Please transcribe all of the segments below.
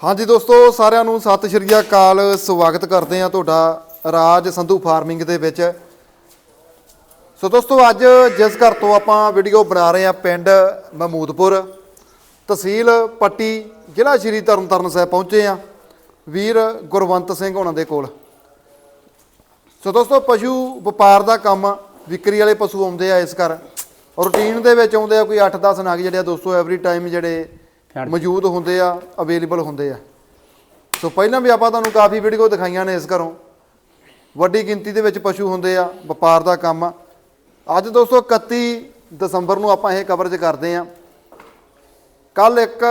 ਹਾਂਜੀ ਦੋਸਤੋ, ਸਾਰਿਆਂ ਨੂੰ ਸਤਿ ਸ਼੍ਰੀ ਅਕਾਲ। ਸਵਾਗਤ ਕਰਦੇ ਹਾਂ ਤੁਹਾਡਾ ਰਾਜ ਸੰਧੂ ਫਾਰਮਿੰਗ ਦੇ ਵਿੱਚ। ਸੋ ਦੋਸਤੋ, ਅੱਜ ਜਿਸ ਘਰ ਤੋਂ ਆਪਾਂ ਵੀਡੀਓ ਬਣਾ ਰਹੇ ਹਾਂ, ਪਿੰਡ ਮਹਮੂਦਪੁਰ, ਤਹਿਸੀਲ ਪੱਟੀ, ਜ਼ਿਲ੍ਹਾ ਸ਼੍ਰੀ ਤਰਨਤਾਰਨ ਸਾਹਿਬ ਪਹੁੰਚੇ ਆ ਵੀਰ ਗੁਰਵੰਤ ਸਿੰਘ ਉਹਨਾਂ ਦੇ ਕੋਲ। ਸੋ ਦੋਸਤੋ, ਪਸ਼ੂ ਵਪਾਰ ਦਾ ਕੰਮ ਵਿਕਰੀ ਵਾਲੇ ਪਸ਼ੂ ਆਉਂਦੇ ਆ ਇਸ ਘਰ। ਰੂਟੀਨ ਦੇ ਵਿੱਚ ਆਉਂਦੇ ਆ, ਕੋਈ 8-10 ਨਗ ਜਿਹੜੇ ਆ ਦੋਸਤੋ ਐਵਰੀ ਟਾਈਮ ਜਿਹੜੇ ਮੌਜੂਦ ਹੁੰਦੇ ਆ ਅਵੇਲੇਬਲ ਹੁੰਦੇ ਆ। ਸੋ ਪਹਿਲਾਂ ਵੀ ਆਪਾਂ ਤੁਹਾਨੂੰ ਕਾਫੀ ਵੀਡੀਓ ਦਿਖਾਈਆਂ ਨੇ ਇਸ ਘਰੋਂ। ਵੱਡੀ ਗਿਣਤੀ ਦੇ ਵਿੱਚ ਪਸ਼ੂ ਹੁੰਦੇ ਆ, ਵਪਾਰ ਦਾ ਕੰਮ ਆ। ਅੱਜ ਦੋਸਤੋ 31 ਦਸੰਬਰ ਨੂੰ ਆਪਾਂ ਇਹ ਕਵਰੇਜ ਕਰਦੇ ਆ। ਕੱਲ 1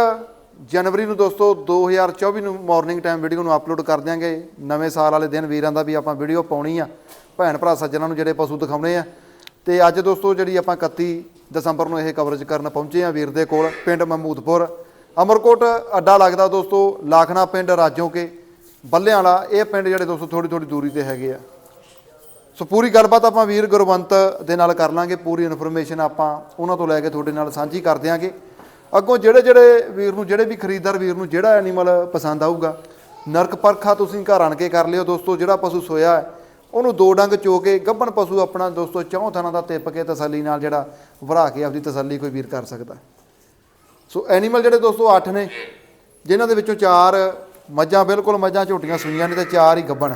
ਜਨਵਰੀ ਨੂੰ ਦੋਸਤੋ 2024 ਨੂੰ ਮਾਰਨਿੰਗ ਟਾਈਮ ਵੀਡੀਓ ਨੂੰ ਅਪਲੋਡ ਕਰ ਦਿਆਂਗੇ। ਨਵੇਂ ਸਾਲ ਵਾਲੇ ਦਿਨ ਵੀਰਾਂ ਦਾ ਵੀ ਆਪਾਂ ਵੀਡੀਓ ਪਾਉਣੀ ਆ। ਭੈਣ ਭਰਾ ਸੱਜਣਾ ਨੂੰ ਜਿਹੜੇ ਪਸ਼ੂ ਦਿਖਾਉਣੇ ਆ। ਤੇ ਅੱਜ ਦੋਸਤੋ, ਜਿਹੜੀ ਆਪਾਂ 31 ਦਸੰਬਰ ਨੂੰ ਇਹ ਕਵਰੇਜ ਕਰਨ ਪਹੁੰਚੇ ਆ ਵੀਰ ਦੇ ਕੋਲ, ਪਿੰਡ ਮਹਮੂਦਪੁਰ। ਅਮਰਕੋਟ ਅੱਡਾ ਲੱਗਦਾ ਦੋਸਤੋ, ਲਾਖਣਾ ਪਿੰਡ ਰਾਜੋਕੇ ਬੱਲਿਆਂ ਵਾਲਾ ਇਹ ਪਿੰਡ ਜਿਹੜੇ ਦੋਸਤੋ ਥੋੜੀ ਥੋੜੀ ਦੂਰੀ ਤੇ ਹੈਗੇ ਆ। ਸੋ ਪੂਰੀ ਗੱਲਬਾਤ ਆਪਾਂ ਵੀਰ ਗੁਰਵੰਤ ਦੇ ਨਾਲ ਕਰ ਲਾਂਗੇ, ਪੂਰੀ ਇਨਫੋਰਮੇਸ਼ਨ ਆਪਾਂ ਉਹਨਾਂ ਤੋਂ ਲੈ ਕੇ ਤੁਹਾਡੇ ਨਾਲ ਸਾਂਝੀ ਕਰ ਦਿਆਂਗੇ। ਅੱਗੋਂ ਜਿਹੜੇ ਜਿਹੜੇ ਵੀਰ ਨੂੰ, ਜਿਹੜੇ ਵੀ ਖਰੀਦਦਾਰ ਵੀਰ ਨੂੰ ਜਿਹੜਾ ਐਨੀਮਲ ਪਸੰਦ ਆਊਗਾ, ਨਰਕ ਪਰਖਾ ਤੁਸੀਂ ਘਰ ਆਣ ਕੇ ਕਰ ਲਿਓ ਦੋਸਤੋ, ਜਿਹੜਾ ਪਸ਼ੂ ਸੋਇਆ ਹੈ, ਉਹਨੂੰ ਦੋ ਡੰਗ ਚੋ ਕੇ ਗੱਭਣ ਪਸ਼ੂ ਆਪਣਾ ਦੋਸਤੋ ਚੌਂ ਥਾਂ ਦਾ ਤਿੱਪ ਕੇ ਤਸੱਲੀ ਨਾਲ ਜਿਹੜਾ ਵਰਾ ਕੇ ਆਪਦੀ ਤਸੱਲੀ ਕੋਈ ਵੀਰ ਕਰ ਸਕਦਾ। ਸੋ ਐਨੀਮਲ ਜਿਹੜੇ ਦੋਸਤੋ 8 ਨੇ ਜਿਨ੍ਹਾਂ ਦੇ ਵਿੱਚੋਂ ਚਾਰ ਮੱਝਾਂ ਬਿਲਕੁਲ ਮੱਝਾਂ ਝੋਟੀਆਂ ਸੂਈਆਂ ਨੇ ਤੇ ਚਾਰ ਹੀ ਗੱਭਣ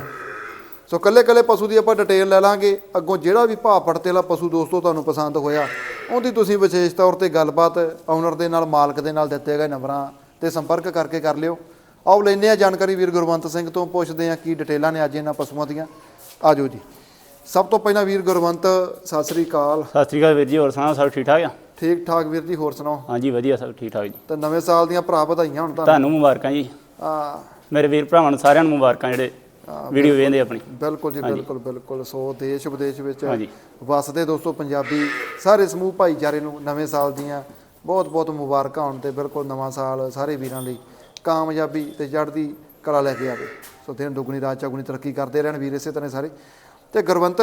ਸੋ ਕੱਲੇ ਕੱਲੇ ਪਸ਼ੂ ਦੀ ਆਪਾਂ ਡਿਟੇਲ ਲੈ ਲਾਂਗੇ। ਅੱਗੋਂ ਜਿਹੜਾ ਵੀ ਭਾਅ ਪੜਤੇ ਵਾਲਾ ਪਸ਼ੂ ਦੋਸਤੋ ਤੁਹਾਨੂੰ ਪਸੰਦ ਹੋਇਆ ਉਹਦੀ ਤੁਸੀਂ ਵਿਸ਼ੇਸ਼ ਤੌਰ ਤੇ ਗੱਲਬਾਤ ਓਨਰ ਦੇ ਨਾਲ ਮਾਲਕ ਦੇ ਨਾਲ ਦਿੱਤੇ ਗਏ ਨੰਬਰਾਂ ਤੇ ਸੰਪਰਕ ਕਰਕੇ ਕਰ ਲਿਓ। ਆਓ ਲੈਂਦੇ ਆ ਜਾਣਕਾਰੀ ਵੀਰ ਗੁਰਵੰਤ ਸਿੰਘ ਤੋਂ ਪੁੱਛਦੇ ਆ ਕੀ ਡਿਟੇਲਾਂ ਨੇ ਅੱਜ ਇਹਨਾਂ ਪਸ਼ੂਆਂ ਦੀਆਂ। ਆਜੋ ਜੀ। ਸਭ ਤੋਂ ਪਹਿਲਾਂ ਵੀਰ ਗੁਰਵੰਤ ਸਤਿ ਸ੍ਰੀ ਅਕਾਲ। ਸਤਿ ਸ਼੍ਰੀ ਅਕਾਲ ਵੀਰ ਜੀ ਹੋਰ ਸੁਣਾਓ ਸਭ ਠੀਕ ਠਾਕ ਆ? ਠੀਕ ਠਾਕ ਵੀਰ ਜੀ ਹੋਰ ਸੁਣਾਓ? ਹਾਂਜੀ ਵਧੀਆ ਸਭ ਠੀਕ ਠਾਕ ਜੀ। ਤੇ ਨਵੇਂ ਸਾਲ ਦੀਆਂ ਭਰਾ ਵਧਾਈਆਂ ਹੁਣ ਤੁਹਾਨੂੰ। ਮੁਬਾਰਕਾਂ ਜੀ। ਆ ਮੇਰੇ ਵੀਰ ਭਰਾਵਾਂ ਨੂੰ ਸਾਰਿਆਂ ਨੂੰ ਮੁਬਾਰਕਾਂ ਜਿਹੜੇ ਵੀਡੀਓ ਵੇਖਦੇ ਆਪਣੀ। ਬਿਲਕੁਲ ਜੀ ਬਿਲਕੁਲ ਬਿਲਕੁਲ। ਸੋ ਦੇਸ਼ ਵਿਦੇਸ਼ ਵਿੱਚ। ਵਸਦੇ ਦੋਸਤੋ ਪੰਜਾਬੀ ਸਾਰੇ ਸਮੂਹ ਭਾਈਚਾਰੇ ਨੂੰ ਨਵੇਂ ਸਾਲ ਦੀਆਂ ਬਹੁਤ ਬਹੁਤ ਮੁਬਾਰਕਾਂ ਹੋਣ ਤੇ ਬਿਲਕੁਲ ਨਵਾਂ ਸਾਲ ਸਾਰੇ ਵੀਰਾਂ ਲਈ ਕਾਮਯਾਬੀ ਤੇ ਚੜ੍ਹਦੀ ਕਲਾ ਲੈ ਕੇ ਆਵੇ। ਸੋ ਦਿਨ ਦੁਗਣੀ ਰਾਤ ਚੌਗੁਣੀ ਤਰੱਕੀ ਕਰਦੇ ਰਹਿਣ ਵੀਰ ਇਸੇ ਤਰ੍ਹਾਂ ਸਾਰੇ। ਤੇ ਗੁਰਵੰਤ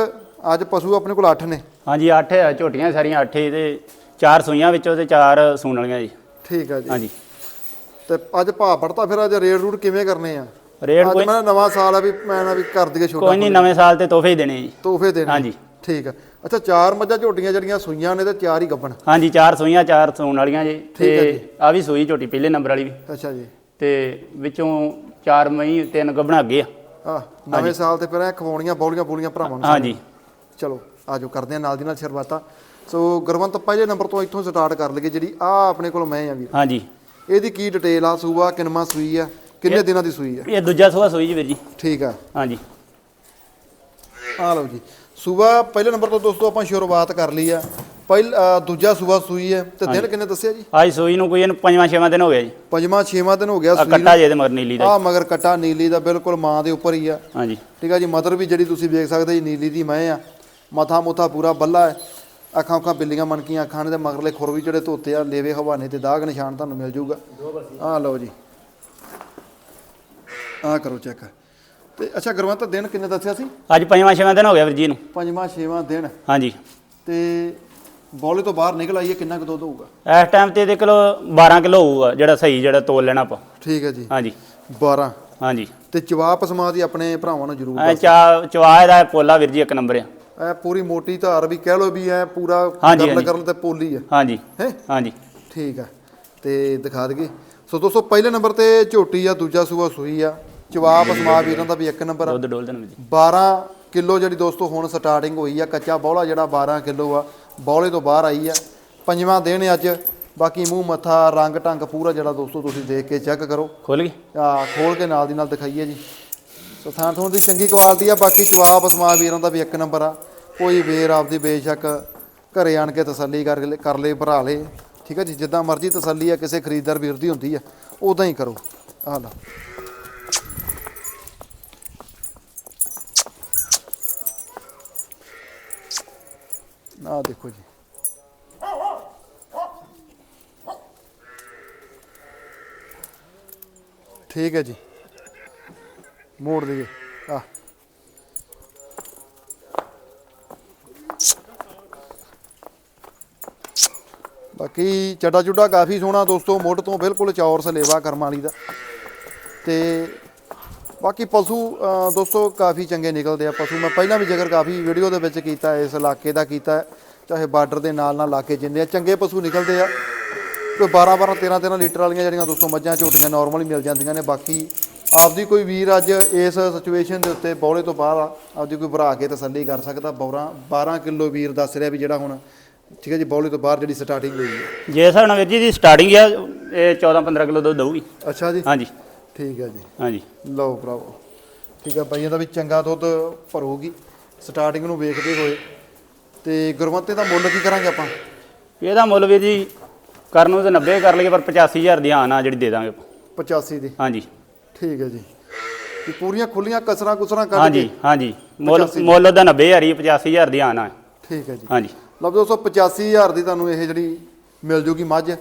ਅੱਜ ਪਸ਼ੂ ਆਪਣੇ ਕੋਲ 8 ਨੇ। ਹਾਂਜੀ 8 ਆ ਝੋਟੀਆਂ ਸਾਰੀਆਂ 8 ਤੇ ਚਾਰ ਸੂਈਆਂ ਵਿੱਚੋਂ ਤੇ ਚਾਰ ਸੂਣ ਵਾਲੀਆਂ ਜੀ। ਠੀਕ ਆ ਜੀ। ਹਾਂਜੀ। ਤੇ ਅੱਜ ਭਾਅ ਪੜਤਾ ਫਿਰ ਅੱਜ ਰੇਡ ਰੂਟ ਕਿਵੇਂ ਕਰਨੇ ਆ? ਰੇਟ ਕੋਈ ਮੈਂ ਨਵਾਂ ਸਾਲ ਆ ਵੀ ਮੈਂ ਨਾ ਵੀ ਕਰ ਦਈਏ ਛੋਟਾ ਕੋਈ ਨਹੀਂ ਨਵੇਂ ਸਾਲ ਤੇ ਤੋਹਫੇ ਹੀ ਦੇਣੇ ਜੀ। ਤੋਹਫੇ ਦੇਣੇ ਹਾਂਜੀ। ਠੀਕ ਆ। ਅੱਛਾ ਚਾਰ ਮੱਝਾਂ ਝੋਟੀਆਂ ਜਿਹੜੀਆਂ ਸੂਈਆਂ ਨੇ ਤੇ ਚਾਰ ਹੀ ਗੱਬਣ। ਹਾਂਜੀ ਚਾਰ ਸੂਈਆਂ ਚਾਰ ਸੂਣ ਵਾਲੀਆਂ ਜੀ। ਹੈ ਤੇ ਆ ਵੀ ਸੂਈ ਝੋਟੀ ਪਹਿਲੇ ਨੰਬਰ ਵਾਲੀ ਵੀ। ਅੱਛਾ ਜੀ। ਤੇ ਵਿੱਚੋਂ ਚਾਰ ਮਈ ਤਿੰਨ ਗੱਭਣਾ ਅੱਗੇ ਆ। ਆ ਨਵੇਂ ਸਾਲ ਤੇ ਫਿਰ ਖਵਾਉਣੀਆਂ ਬੌਲੀਆਂ ਬੋਲੀਆਂ ਭਰਾਵਾਂ ਨੂੰ ਹਾਂਜੀ। ਚਲੋ ਆਜੋ ਕਰਦੇ ਆ ਨਾਲ ਦੀ ਨਾਲ ਸ਼ੁਰੂਆਤਾਂ। ਸੋ ਗੁਰਵੰਤ ਪਹਿਲੇ ਨੰਬਰ ਤੋਂ ਇੱਥੋਂ ਸਟਾਰਟ ਕਰ ਲਈਏ ਜਿਹੜੀ ਆ ਆਪਣੇ ਕੋਲ ਮੈਂ ਆ ਵੀਰ। ਹਾਂਜੀ। ਇਹਦੀ ਕੀ ਡਿਟੇਲ ਆ? ਸੂਆ ਕਿੰਨਵਾਂ ਸੂਈ ਆ? ਕਿੰਨੇ ਦਿਨਾਂ ਦੀ ਸੂਈ ਆ? ਇਹ ਦੂਜਾ ਸੂਆ ਸੂਈ ਜੀ ਵੀਰ ਜੀ। ਠੀਕ ਆ। ਹਾਂਜੀ। ਆ ਲਓ ਜੀ। ਸੂਆ ਪਹਿਲੇ ਨੰਬਰ ਤੋਂ ਦੋਸਤੋ ਆਪਾਂ ਸ਼ੁਰੂਆਤ ਕਰ ਲਈ ਆ। ਪਹਿਲ ਦੂਜਾ ਸੂਆ ਸੂਈ ਹੈ ਤੇ ਦਿਨ ਕਿੰਨੇ ਦੱਸਿਆ ਜੀ? ਅੱਜ ਸੂਈ ਨੂੰ ਕੋਈ ਇਹਨੂੰ ਪੰਜਵਾਂ ਛੇਵਾਂ ਦਿਨ ਹੋ ਗਿਆ ਜੀ। ਪੰਜਵਾਂ ਛੇਵਾਂ ਦਿਨ ਹੋ ਗਿਆ ਸੂਈ ਕੱਟਾ ਜੇ ਤੇ ਮਗਰ ਨੀਲੀ ਦਾ ਆ ਮਗਰ ਕਟਾ ਨੀਲੀ ਦਾ ਬਿਲਕੁਲ ਮਾਂ ਦੇ ਉੱਪਰ ਹੀ ਆ। ਹਾਂਜੀ। ਠੀਕ ਆ ਜੀ ਮਦਰ ਵੀ ਜਿਹੜੀ ਤੁਸੀਂ ਵੇਖ ਸਕਦੇ ਜੀ ਨੀਲੀ ਦੀ ਮੈਂ ਆ। ਮਥਾ ਮੁਥਾ ਪੂਰਾ ਬੱਲਾ ਹੈ। ਅੱਖਾਂ ਅੱਖਾਂ ਬਿੱਲੀਆਂ ਮਣਕੀਆਂ ਅੱਖਾਂ ਨੇ ਤੇ ਮਗਰਲੇ ਖੁਰ ਵੀ ਜਿਹੜੇ ਧੋਤੇ ਆ ਲੇਵੇ ਹਵਾਨੇ ਤੇ ਦਾਗ ਨਿਸ਼ਾਨ ਤੁਹਾਨੂੰ ਮਿਲ ਜਾਊਗਾ। ਆ ਲਓ ਜੀ। ਆ ਕਰੋ ਚੈੱਕ ਤੇ ਅੱਛਾ ਗੁਰਵੰਤ ਦਿਨ ਕਿੰਨੇ ਦੱਸਿਆ ਸੀ? ਅੱਜ ਪੰਜਵਾਂ ਛੇਵਾਂ ਦਿਨ ਹੋ ਗਿਆ ਵੀਰ ਜੀ ਨੂੰ। ਪੰਜਵਾਂ ਛੇਵਾਂ ਦਿਨ। ਹਾਂਜੀ। ਤੇ ਬੌਲੇ ਤੋਂ ਬਾਹਰ ਨਿਕਲ ਆਈਏ ਕਿੰਨਾ ਕੁ ਦੁੱਧ ਹੋਊਗਾ? ਇਸ ਟਾਈਮ ਤੇ ਇਹਦੇ ਕਿਲੋ 12 ਕਿਲੋ ਹੋਊਗਾ ਜਿਹੜਾ ਸਹੀ ਜਿਹੜਾ ਤੋਲ ਲੈਣਾ ਆਪਾਂ। ਠੀਕ ਹੈ ਜੀ। ਹਾਂਜੀ। 12 ਹਾਂਜੀ। ਤੇ ਚਵਾ ਪਸਮਾ ਦੀ ਆਪਣੇ ਭਰਾਵਾਂ ਨੂੰ ਜ਼ਰੂਰ ਚਾ ਚਵਾ ਇਹਦਾ ਪੋਲਾ ਵੀਰ ਜੀ ਇੱਕ ਨੰਬਰ ਆ। ਐ ਪੂਰੀ ਮੋਟੀ ਧਾਰ ਵੀ ਕਹਿ ਲੋ ਵੀ ਐ ਪੂਰਾ ਹਾਂਜੀ। ਗਰਲ ਤੇ ਪੋਲੀ ਆ ਹਾਂਜੀ ਹੈ? ਹਾਂਜੀ। ਠੀਕ ਆ ਤੇ ਦਿਖਾ ਦਈਏ। ਸੋ ਦੋਸਤੋ ਪਹਿਲੇ ਨੰਬਰ ਤੇ ਝੋਟੀ ਆ ਦੂਜਾ ਸੂਆ ਸੂਈ ਆ। ਜਵਾਬ ਅਸਮਾ ਵੀਰਾਂ ਦਾ ਵੀ ਇੱਕ ਨੰਬਰ ਆ। ਦੁੱਧ ਡੋਲ ਦੇਣਾ ਵੀਰ ਜੀ। 12 ਕਿਲੋ ਜਿਹੜੀ ਦੋਸਤੋ ਹੁਣ ਸਟਾਰਟਿੰਗ ਹੋਈ ਆ ਕੱਚਾ ਬੌਲਾ ਜਿਹੜਾ 12 ਕਿਲੋ ਆ ਬੌਲੇ ਤੋਂ ਬਾਹਰ ਆਈ ਆ। ਪੰਜਵਾਂ ਦਿਨ ਅੱਜ ਬਾਕੀ ਮੂੰਹ ਮੱਥਾ ਰੰਗ ਢੰਗ ਪੂਰਾ ਜਿਹੜਾ ਦੋਸਤੋ ਤੁਸੀਂ ਦੇਖ ਕੇ ਚੈੱਕ ਕਰੋ। ਖੁੱਲ ਗਈ? ਆ ਖੋਲ ਕੇ ਨਾਲ ਦੀ ਨਾਲ ਦਿਖਾਈਏ ਜੀ। ਸੋ ਥਾਂ ਥੋਂ ਦੀ ਚੰਗੀ ਕੁਆਲਿਟੀ ਆ ਬਾਕੀ ਜਵਾਬ ਅਸਮਾ ਵੀਰਾਂ ਦਾ ਵੀ ਇੱਕ ਨੰਬਰ ਆ। ਕੋਈ ਵੀਰ ਆਪਦੀ ਬੇਸ਼ੱਕ ਘਰੇ ਆਣ ਕੇ ਤਸੱਲੀ ਕਰ ਲੈ ਕਰ ਲੇ, ਭਰਾ ਲੇ, ਠੀਕ ਹੈ ਜੀ? ਜਿੱਦਾਂ ਮਰਜ਼ੀ ਤਸੱਲੀ ਆ, ਕਿਸੇ ਖਰੀਦਦਾਰ ਵੀਰ ਦੀ ਹੁੰਦੀ ਆ ਉਦਾਂ ਹੀ ਕਰੋ। ਆ ਲਓ। ਆ ਦੇਖੋ ਜੀ। ਠੀਕ ਹੈ ਜੀ। ਮੋੜ ਲਈਏ। ਆ ਬਾਕੀ ਚੱਡਾ ਚੁੱਡਾ ਕਾਫੀ ਸੋਹਣਾ ਦੋਸਤੋ, ਮੁੱਢ ਤੋਂ ਬਿਲਕੁਲ ਚੌਰ ਸਲੇਵਾ ਕਰਮ ਵਾਲੀ ਦਾ। ਤੇ ਬਾਕੀ ਪਸ਼ੂ ਦੋਸਤੋ, ਕਾਫੀ ਚੰਗੇ ਨਿਕਲਦੇ ਆ ਪਸ਼ੂ। ਮੈਂ ਪਹਿਲਾਂ ਵੀ ਜ਼ਿਕਰ ਕਾਫੀ ਵੀਡੀਓ ਦੇ ਵਿੱਚ ਕੀਤਾ, ਇਸ ਇਲਾਕੇ ਦਾ ਕੀਤਾ, ਚਾਹੇ ਬਾਰਡਰ ਦੇ ਨਾਲ ਨਾਲ ਇਲਾਕੇ ਜਿੰਨੇ ਆ, ਚੰਗੇ ਪਸ਼ੂ ਨਿਕਲਦੇ ਆ। ਕੋਈ 12 12 13 13 ਲੀਟਰ ਵਾਲੀਆਂ ਜਿਹੜੀਆਂ ਦੋਸਤੋ, ਮੱਝਾਂ, ਝੋਟੀਆਂ ਨਾਰਮਲ ਮਿਲ ਜਾਂਦੀਆਂ ਨੇ। ਬਾਕੀ ਆਪਦੀ ਕੋਈ ਵੀਰ ਅੱਜ ਇਸ ਸਿਚੁਏਸ਼ਨ ਦੇ ਉੱਤੇ ਬੌਲੇ ਤੋਂ ਬਾਹਰ ਆ, ਆਪਦੀ ਕੋਈ ਭਰਾ ਕੇ ਤਸੱਲੀ ਕਰ ਸਕਦਾ। 12 12 ਕਿਲੋ ਵੀਰ ਦੱਸ ਰਿਹਾ ਵੀ ਜਿਹੜਾ ਹੁਣ ਠੀਕ ਹੈ ਜੀ ਬੌਲੇ ਤੋਂ ਬਾਹਰ ਜਿਹੜੀ ਸਟਾਰਟਿੰਗ ਹੋਈ ਹੈ। ਜੇ ਹਿਸਾਬ ਨਾਲ ਵੀਰ ਜੀ ਦੀ ਸਟਾਰਟਿੰਗ ਆ ਇਹ 14 15 ਕਿਲੋ ਦੁੱਧ ਦਊਗੀ। ਅੱਛਾ ਜੀ। ਹਾਂਜੀ। ਠੀਕ ਹੈ ਜੀ। ਹਾਂਜੀ। ਲਓ ਭਰਾਵੋ। ਠੀਕ ਹੈ ਬਾਈਆਂ ਦਾ ਵੀ ਚੰਗਾ ਦੁੱਧ ਭਰੂਗੀ। ਸਟਾਰਟਿੰਗ ਨੂੰ ਵੇਖਦੇ ਹੋਏ। ਤੇ ਗੁਰਮਤੇ ਦਾ ਮੁੱਲ ਕੀ ਕਰਾਂਗੇ ਆਪਾਂ? ਇਹਦਾ ਮੁੱਲ ਵੀਰ ਜੀ ਕਰਨ ਨੂੰ ਤਾਂ 90 ਕਰ ਲਈਏ ਪਰ 85000 ਦੀ ਆਨ ਆ ਜਿਹੜੀ ਦੇ ਦਾਂਗੇ ਆਪਾਂ। 85 ਦੀ। ਹਾਂਜੀ। ਠੀਕ ਹੈ ਜੀ। ਤੇ ਪੂਰੀਆਂ ਖੁੱਲੀਆਂ ਕਸਰਾਂ ਕੁਸਰਾਂ ਕੱਢ ਹਾਂਜੀ ਕੇ ਹਾਂਜੀ। ਮੁੱਲ 85 ਮੁੱਲ ਦਾ 90000 ਹੀ 85000 ਦੀ ਆਨ ਆ। ਠੀਕ ਹੈ ਜੀ। ਹਾਂਜੀ। ਲਓ ਦੋਸਤੋ 85000 ਦੀ ਤੁਹਾਨੂੰ ਇਹ ਜਿਹੜੀ ਮਿਲ ਜੂਗੀ ਮੱਝ।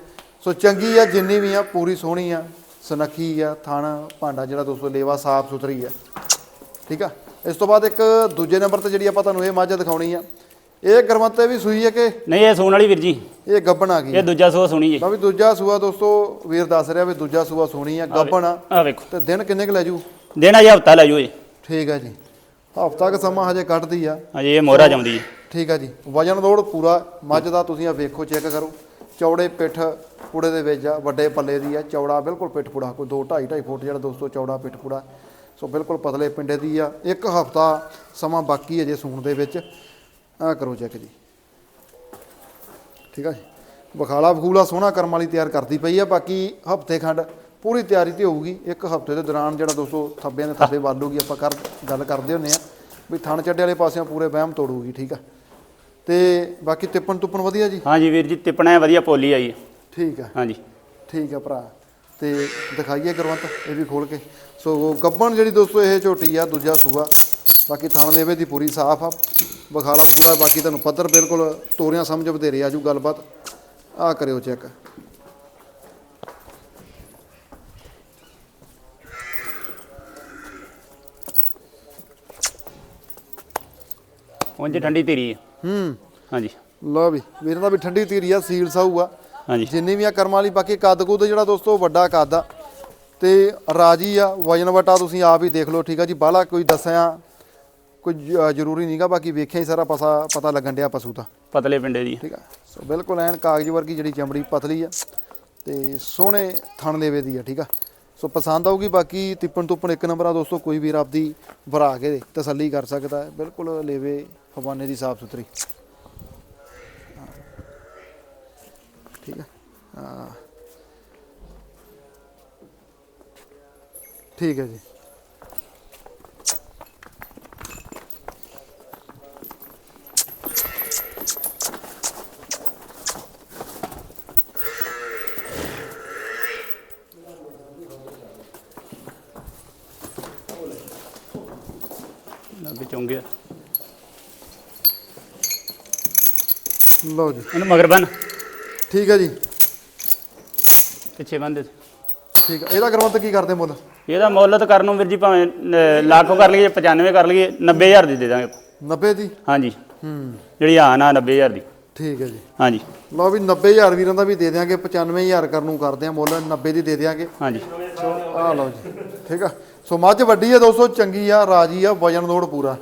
ਸੋ ਚੰਗੀ ਆ ਜਿੰਨੀ ਵੀ ਆ ਪੂਰੀ ਸੋਹਣੀ ਆ। ਸੁਨੱਖੀ ਆ ਥਣ ਭਾਂਡਾ ਜਿਹੜਾ ਦੋਸਤੋ ਲੇਵਾ ਸਾਫ਼ ਸੁਥਰੀ ਆ। ਠੀਕ ਆ? ਇਸ ਤੋਂ ਬਾਅਦ ਇੱਕ ਦੂਜੇ ਨੰਬਰ ਤੇ ਜਿਹੜੀ ਆਪਾਂ ਤੁਹਾਨੂੰ ਇਹ ਮੱਝ ਦਿਖਾਉਣੀ ਆ ਇਹ ਗਰਮਤੇ ਵੀ ਸੂਈ ਹੈ ਕਿ ਨਹੀਂ ਇਹ ਸੂਣ ਵਾਲੀ ਵੀਰ ਜੀ। ਇਹ ਗੱਬਣ ਆ ਗਈ ਇਹ ਦੂਜਾ ਸੋ ਸੁਣੀ ਜੀ। ਲਓ ਵੀ ਦੂਜਾ ਸੂਆ ਦੋਸਤੋ ਵੀਰ ਦੱਸ ਰਿਹਾ ਵੀ ਦੂਜਾ ਸੂਆ ਸੋਹਣੀ ਆ ਗੱਬਣ ਆ। ਆ ਵੇਖੋ। ਤੇ ਦਿਨ ਕਿੰਨੇ ਕੁ ਲੈ ਜੂ? ਦੇਣਾ ਜੀ ਹਫਤਾ ਲੈ ਜੂ ਇਹ। ਠੀਕ ਆ ਜੀ। ਹਫਤਾ ਕ ਸਮਾਂ ਹਜੇ ਕੱਢਦੀ ਆ। ਅਜੇ ਇਹ ਮੋਹਰਾ ਜਾਂਦੀ ਹੈ ਠੀਕ ਆ ਜੀ। ਵਜਨ ਲੋੜ ਪੂਰਾ, ਮੱਝ ਦਾ ਤੁਸੀਂ ਆ ਵੇਖੋ ਚੈੱਕ ਕਰੋ। ਚੌੜੇ ਪਿੱਠ ਪੁੜੇ ਦੇ ਵਿੱਚ ਆ, ਵੱਡੇ ਪੱਲੇ ਦੀ ਆ, ਚੌੜਾ ਬਿਲਕੁਲ ਪਿੱਠ ਪੁੜਾ, ਕੋਈ 2 2.5 2.5 ਫੁੱਟ ਜਿਹੜਾ ਦੋਸਤੋ ਚੌੜਾ ਪਿੱਠ ਪੁੜਾ। ਸੋ ਬਿਲਕੁਲ ਪਤਲੇ ਪਿੰਡੇ ਦੀ ਆ, ਇੱਕ ਹਫਤਾ ਸਮਾਂ ਬਾਕੀ ਹੈ ਜੇ ਸੂਣ ਦੇ ਵਿੱਚ। ਆ ਕਰੋ ਚੈੱਕ ਜੀ। ਠੀਕ ਆ ਜੀ। ਬਖਾਲਾ ਬਖੂਲਾ ਸੋਹਣਾ ਕਰਮ ਵਾਲੀ ਤਿਆਰ ਕਰਦੀ ਪਈ ਆ, ਬਾਕੀ ਹਫ਼ਤੇ ਖੰਡ ਪੂਰੀ ਤਿਆਰੀ ਤੇ ਹੋਊਗੀ। ਇੱਕ ਹਫ਼ਤੇ ਦੇ ਦੌਰਾਨ ਜਿਹੜਾ ਦੋਸਤੋ ਥੱਬਿਆਂ ਦੇ ਥੱਬੇ ਵਾਲੂਗੀ ਆਪਾਂ ਕਰ ਗੱਲ ਕਰਦੇ ਹੁੰਨੇ ਆ ਵੀ ਥਣ ਚੱਡੇ ਵਾਲੇ ਪਾਸਿਆਂ ਪੂਰੇ ਵਹਿਮ ਤੋੜੂਗੀ, ਠੀਕ ਆ। ਤੇ ਬਾਕੀ ਤਿੱਪਣ ਤੁੱਪਣ ਵਧੀਆ ਜੀ? ਹਾਂਜੀ ਵੀਰ ਜੀ ਤਿਪਣਾ ਵਧੀਆ ਪੋਲੀ ਆਈ ਹੈ। ਠੀਕ ਆ ਹਾਂਜੀ। ਠੀਕ ਆ ਭਰਾ। ਤੇ ਦਿਖਾਈਏ ਗੁਰਵੰਤ ਇਹ ਵੀ ਖੋਲ ਕੇ। ਸੋ ਗੱਬਣ ਜਿਹੜੀ ਦੋਸਤੋ ਇਹ ਝੋਟੀ ਆ ਦੂਜਾ ਸੂਆ। ਬਾਕੀ ਥਣ ਦੇਵੇ ਦੀ ਪੂਰੀ ਸਾਫ਼ ਆ। ਬਖਾਲਾ ਬਖੂਲਾ ਬਾਕੀ ਤੁਹਾਨੂੰ ਪੱਧਰ ਬਿਲਕੁਲ ਤੋਰੀਆਂ ਸਮਝ ਵਧੇਰੇ ਆਜੂ ਗੱਲਬਾਤ। ਆ ਕਰਿਓ ਚੈੱਕ। ਉਂਝ ਠੰਡੀ ਧੀਰੀ ਹੈ ਹੂੰ। ਹਾਂਜੀ। ਲਓ ਵੀ ਵੀਰਾਂ ਦਾ ਵੀ ਠੰਡੀ ਧੀਰੀ ਆ ਸੀਲ ਸਾਊ ਆ। ਹਾਂਜੀ। ਜਿੰਨੀ ਵੀ ਆ ਕਰਮਾਂ ਵਾਲੀ ਬਾਕੀ ਕੱਦ ਕੁੱਦ ਜਿਹੜਾ ਦੋਸਤੋ ਵੱਡਾ ਕੱਦ ਆ। ਤੇ ਰਾਜੀ ਆ ਵਜਨ ਵਟਾ ਤੁਸੀਂ ਆਪ ਹੀ ਦੇਖ ਲਓ ਠੀਕ ਆ ਜੀ। ਬਾਹਲਾ ਕੋਈ ਦੱਸਿਆ ਕੋਈ ਜ- ਜ਼ਰੂਰੀ ਨਹੀਂਗਾ ਬਾਕੀ ਵੇਖਿਆ ਹੀ ਸਾਰਾ ਪਸਾ ਪਤਾ ਲੱਗਣ ਡਿਆ ਪਸ਼ੂ ਦਾ। ਪਤਲੇ ਪਿੰਡੇ ਦੀ। ਠੀਕ ਆ। ਸੋ ਬਿਲਕੁਲ ਐਨ ਕਾਗਜ਼ ਵਰਗੀ ਜਿਹੜੀ ਚਮੜੀ ਪਤਲੀ ਆ ਤੇ ਸੋਹਣੇ ਥਣ ਦੇਵੇ ਦੀ ਆ ਠੀਕ ਆ। ਸੋ ਪਸੰਦ ਆਊਗੀ ਬਾਕੀ ਤਿੱਪਣ ਤੁੱਪਣ ਇੱਕ ਨੰਬਰ ਆ ਦੋਸਤੋ ਕੋਈ ਵੀਰ ਆਪਦੀ ਭਰਾ ਕੇ ਤਸੱਲੀ ਕਰ ਸਕਦਾ ਹੈ ਬਿਲਕੁਲ ਲੇਵੇ ਹਵਾਨੇ ਦੀ ਸਾਫ਼ ਸੁਥਰੀ। ਠੀਕ ਹੈ ਹਾਂ। ਠੀਕ ਹੈ ਜੀ। ਲੱਗ ਚੁੰਗਿਆ ਲਓ ਜੀ। ਇਹਨੂੰ ਮਗਰ ਬੰਨ। ਠੀਕ ਹੈ ਜੀ। ਪਿੱਛੇ ਬੰਨ ਠੀਕ ਆ ਇਹਦਾ ਕਰਵੰਤ ਕੀ ਕਰਦੇ ਮੁੱਲ? ਇਹਦਾ ਮੁੱਲ ਤਾਂ ਕਰਨ ਨੂੰ ਵੀਰ ਜੀ ਭਾਵੇਂ ਅਹ, ਲੱਖ ਕਰ ਲਈਏ 95 ਕਰ ਲਈਏ 90000 ਦੀ ਦੇ ਦਾਂਗੇ ਆਪਾਂ। 90 ਦੀ? ਹਾਂਜੀ। ਹੂੰ। ਜਿਹੜੀ ਆਨ ਆ 90000 ਦੀ। ਠੀਕ ਹੈ ਜੀ। ਹਾਂਜੀ। ਲਓ ਵੀ 90000 ਵੀਰਾਂ ਦਾ ਵੀ ਦੇ ਦਿਆਂਗੇ 95000 ਕਰਨ ਨੂੰ ਕਰਦੇ ਆ ਮੁੱਲ 90 ਦੀ ਦੇ ਦਿਆਂਗੇ। ਹਾਂਜੀ। ਆ ਲਓ ਜੀ। ਠੀਕ ਆ। ਸੋ ਮੱਝ ਵੱਡੀ ਹੈ ਦੋਸਤੋ ਚੰਗੀ ਆ ਰਾਜੀ ਆ ਵਜਨ ਲੋੜ ਪੂਰਾ।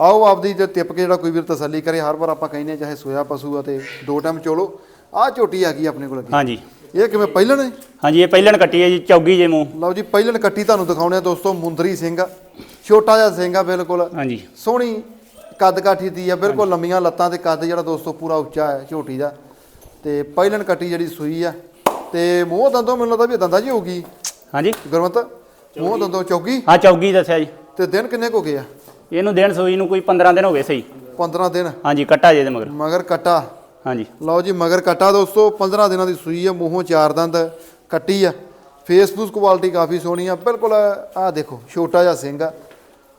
ਆਓ ਆਪਦੀ ਜੇ ਤਿਪ ਕੇ ਜਿਹੜਾ ਕੋਈ ਵੀਰ ਤਸੱਲੀ ਕਰੇ ਹਰ ਵਾਰ ਆਪਾਂ ਕਹਿੰਦੇ ਚਾਹੇ ਸੋਇਆ ਪਸ਼ੂ ਆ ਤੇ ਦੋ ਟਾਈਮ ਚੋਲੋ। ਆ ਝੋਟੀ ਆ ਗਈ ਆਪਣੇ ਕੋਲ ਅੱਗੇ। ਹਾਂਜੀ। ਇਹ ਕਿਵੇਂ ਪਹਿਲਣ ਹੈ? ਹਾਂਜੀ ਇਹ ਪਹਿਲਣ ਕੱਟੀ ਹੈ ਜੀ ਚੌਗੀ ਜੇ ਮੂੰਹ। ਲਓ ਜੀ ਪਹਿਲਣ ਕੱਟੀ ਤੁਹਾਨੂੰ ਦਿਖਾਉਣੇ ਆ ਦੋਸਤੋ ਮੁੰਦਰੀ ਸਿੰਘ ਆ। ਛੋਟਾ ਜਿਹਾ ਸਿੰਘ ਆ ਬਿਲਕੁਲ। ਹਾਂਜੀ। ਸੋਹਣੀ ਕੱਦ ਕਾਠੀ ਦੀ ਆ ਬਿਲਕੁਲ ਲੰਮੀਆਂ ਲੱਤਾਂ ਤੇ ਕੱਦ ਜਿਹੜਾ ਦੋਸਤੋ ਪੂਰਾ ਉੱਚਾ ਹੈ ਝੋਟੀ ਦਾ। ਤੇ ਪਹਿਲਣ ਕੱਟੀ ਜਿਹੜੀ ਸੂਈ ਆ। ਤੇ ਮੂੰਹ ਦੰਦੋਂ ਮੈਨੂੰ ਲੱਗਦਾ ਵੀ ਇਹ ਦੰਦਾਂ ਜੀ ਹੋਊਗੀ। ਹਾਂਜੀ। ਗੁਰਮਤ ਮੂੰਹ ਦੰਦੋਂ ਚੌਗੀ? ਹਾਂ ਚੌਗੀ ਦੱਸਿਆ ਜੀ। ਤੇ ਦਿਨ ਕਿੰਨੇ ਕੁ ਹੋ ਗਏ ਆ? ਇਹਨੂੰ ਦੇਣ ਸੋਈ ਨੂੰ ਕੋਈ 15 ਦਿਨ ਹੋ ਗਏ ਸਹੀ। 15 ਦਿਨ? ਹਾਂਜੀ ਕੱਟਾ ਜੇ ਦੇ ਮਗਰ। ਮਗਰ ਕਟਾ? ਹਾਂਜੀ। ਲਓ ਜੀ ਮਗਰ ਕਟਾ ਦੋਸਤੋ 15 ਦਿਨਾਂ ਦੀ ਸੂਈ ਆ ਮੂੰਹੋਂ ਚਾਰ ਦੰਦ ਕੱਟੀ ਆ। ਫੇਸਬੁੱਕ ਕੁਆਲਿਟੀ ਕਾਫੀ ਸੋਹਣੀ ਆ। ਬਿਲਕੁਲ ਆਹ ਦੇਖੋ ਛੋਟਾ ਜਿਹਾ ਸਿੰਘ ਆ।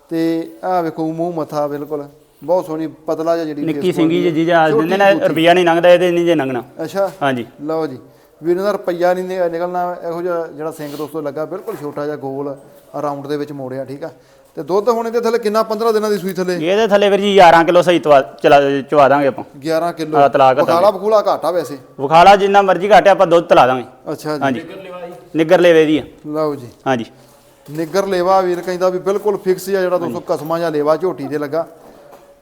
ਤੇ ਆਹ ਵੇਖੋ ਮੂੰਹ ਮੱਥਾ ਬਿਲਕੁਲ। ਬਹੁਤ ਸੋਹਣੀ ਪਤਲਾ ਜਿਹਾ ਜਿਹੜੀ ਨਿੱਕੀ ਸਿੰਗੀ ਜੀ ਜੀ ਆ ਦਿੰਦੇ ਨੇ ਰੁਪਿਆ ਨਹੀਂ ਲੰਘਦਾ ਇਹਦੇ ਨਹੀਂ ਜੇ ਲੰਘਣਾ। ਅੱਛਾ। ਹਾਂਜੀ। ਲਓ ਜੀ ਵੀਰ ਦਾ ਰੁਪਈਆ ਨਹੀਂ ਨਿਕਲਣਾ ਇਹੋ ਜਿਹਾ ਜਿਹੜਾ ਸਿੰਘ ਦੋਸਤੋ ਲੱਗਾ ਬਿਲਕੁਲ ਛੋਟਾ ਜਿਹਾ ਗੋਲ ਰਾਉਂਡ ਦੇ ਵਿੱਚ ਮੋੜਿਆ ਠੀਕ ਆ। ਤੇ ਦੁੱਧ ਹੁਣ ਇਹਦੇ ਥੱਲੇ ਕਿੰਨਾ? 15 ਦਿਨਾਂ ਦੀ ਸੂਈ ਥੱਲੇ। ਇਹਦੇ ਥੱਲੇ ਵੀਰ ਜੀ 11 ਕਿਲੋ ਸਹੀ ਤਵਾ ਚਲਾ ਚਵਾ ਦਾਂਗੇ ਆਪਾਂ। 11 ਕਿਲੋ। ਹਾਂ, ਤਲਾਕ ਆ ਬਖਾਲਾ ਬਖੂਲਾ ਘਾਟਾ ਵੈਸੇ। ਵਿਖਾਲਾ ਜਿੰਨਾ ਮਰਜ਼ੀ ਘਾਟੇ ਆਪਾਂ ਦੁੱਧ ਤਲਾ ਦਾਂਗੇ। ਅੱਛਾ ਜੀ। ਹਾਂਜੀ। ਨਿੱਗਰ ਲੇਵੇ ਦੀ ਆ। ਲਓ ਜੀ। ਹਾਂਜੀ। ਨਿੱਗਰ ਲੇਵਾ ਵੀਰ ਕਹਿੰਦਾ ਵੀ ਬਿਲਕੁਲ ਫਿਕਸ ਆ ਜਿਹੜਾ ਦੋਸਤੋ ਕਸਮਾਂ ਜਾਂ ਲੇਵਾ ਝੋਟੀ ਦੇ ਲੱਗਾ।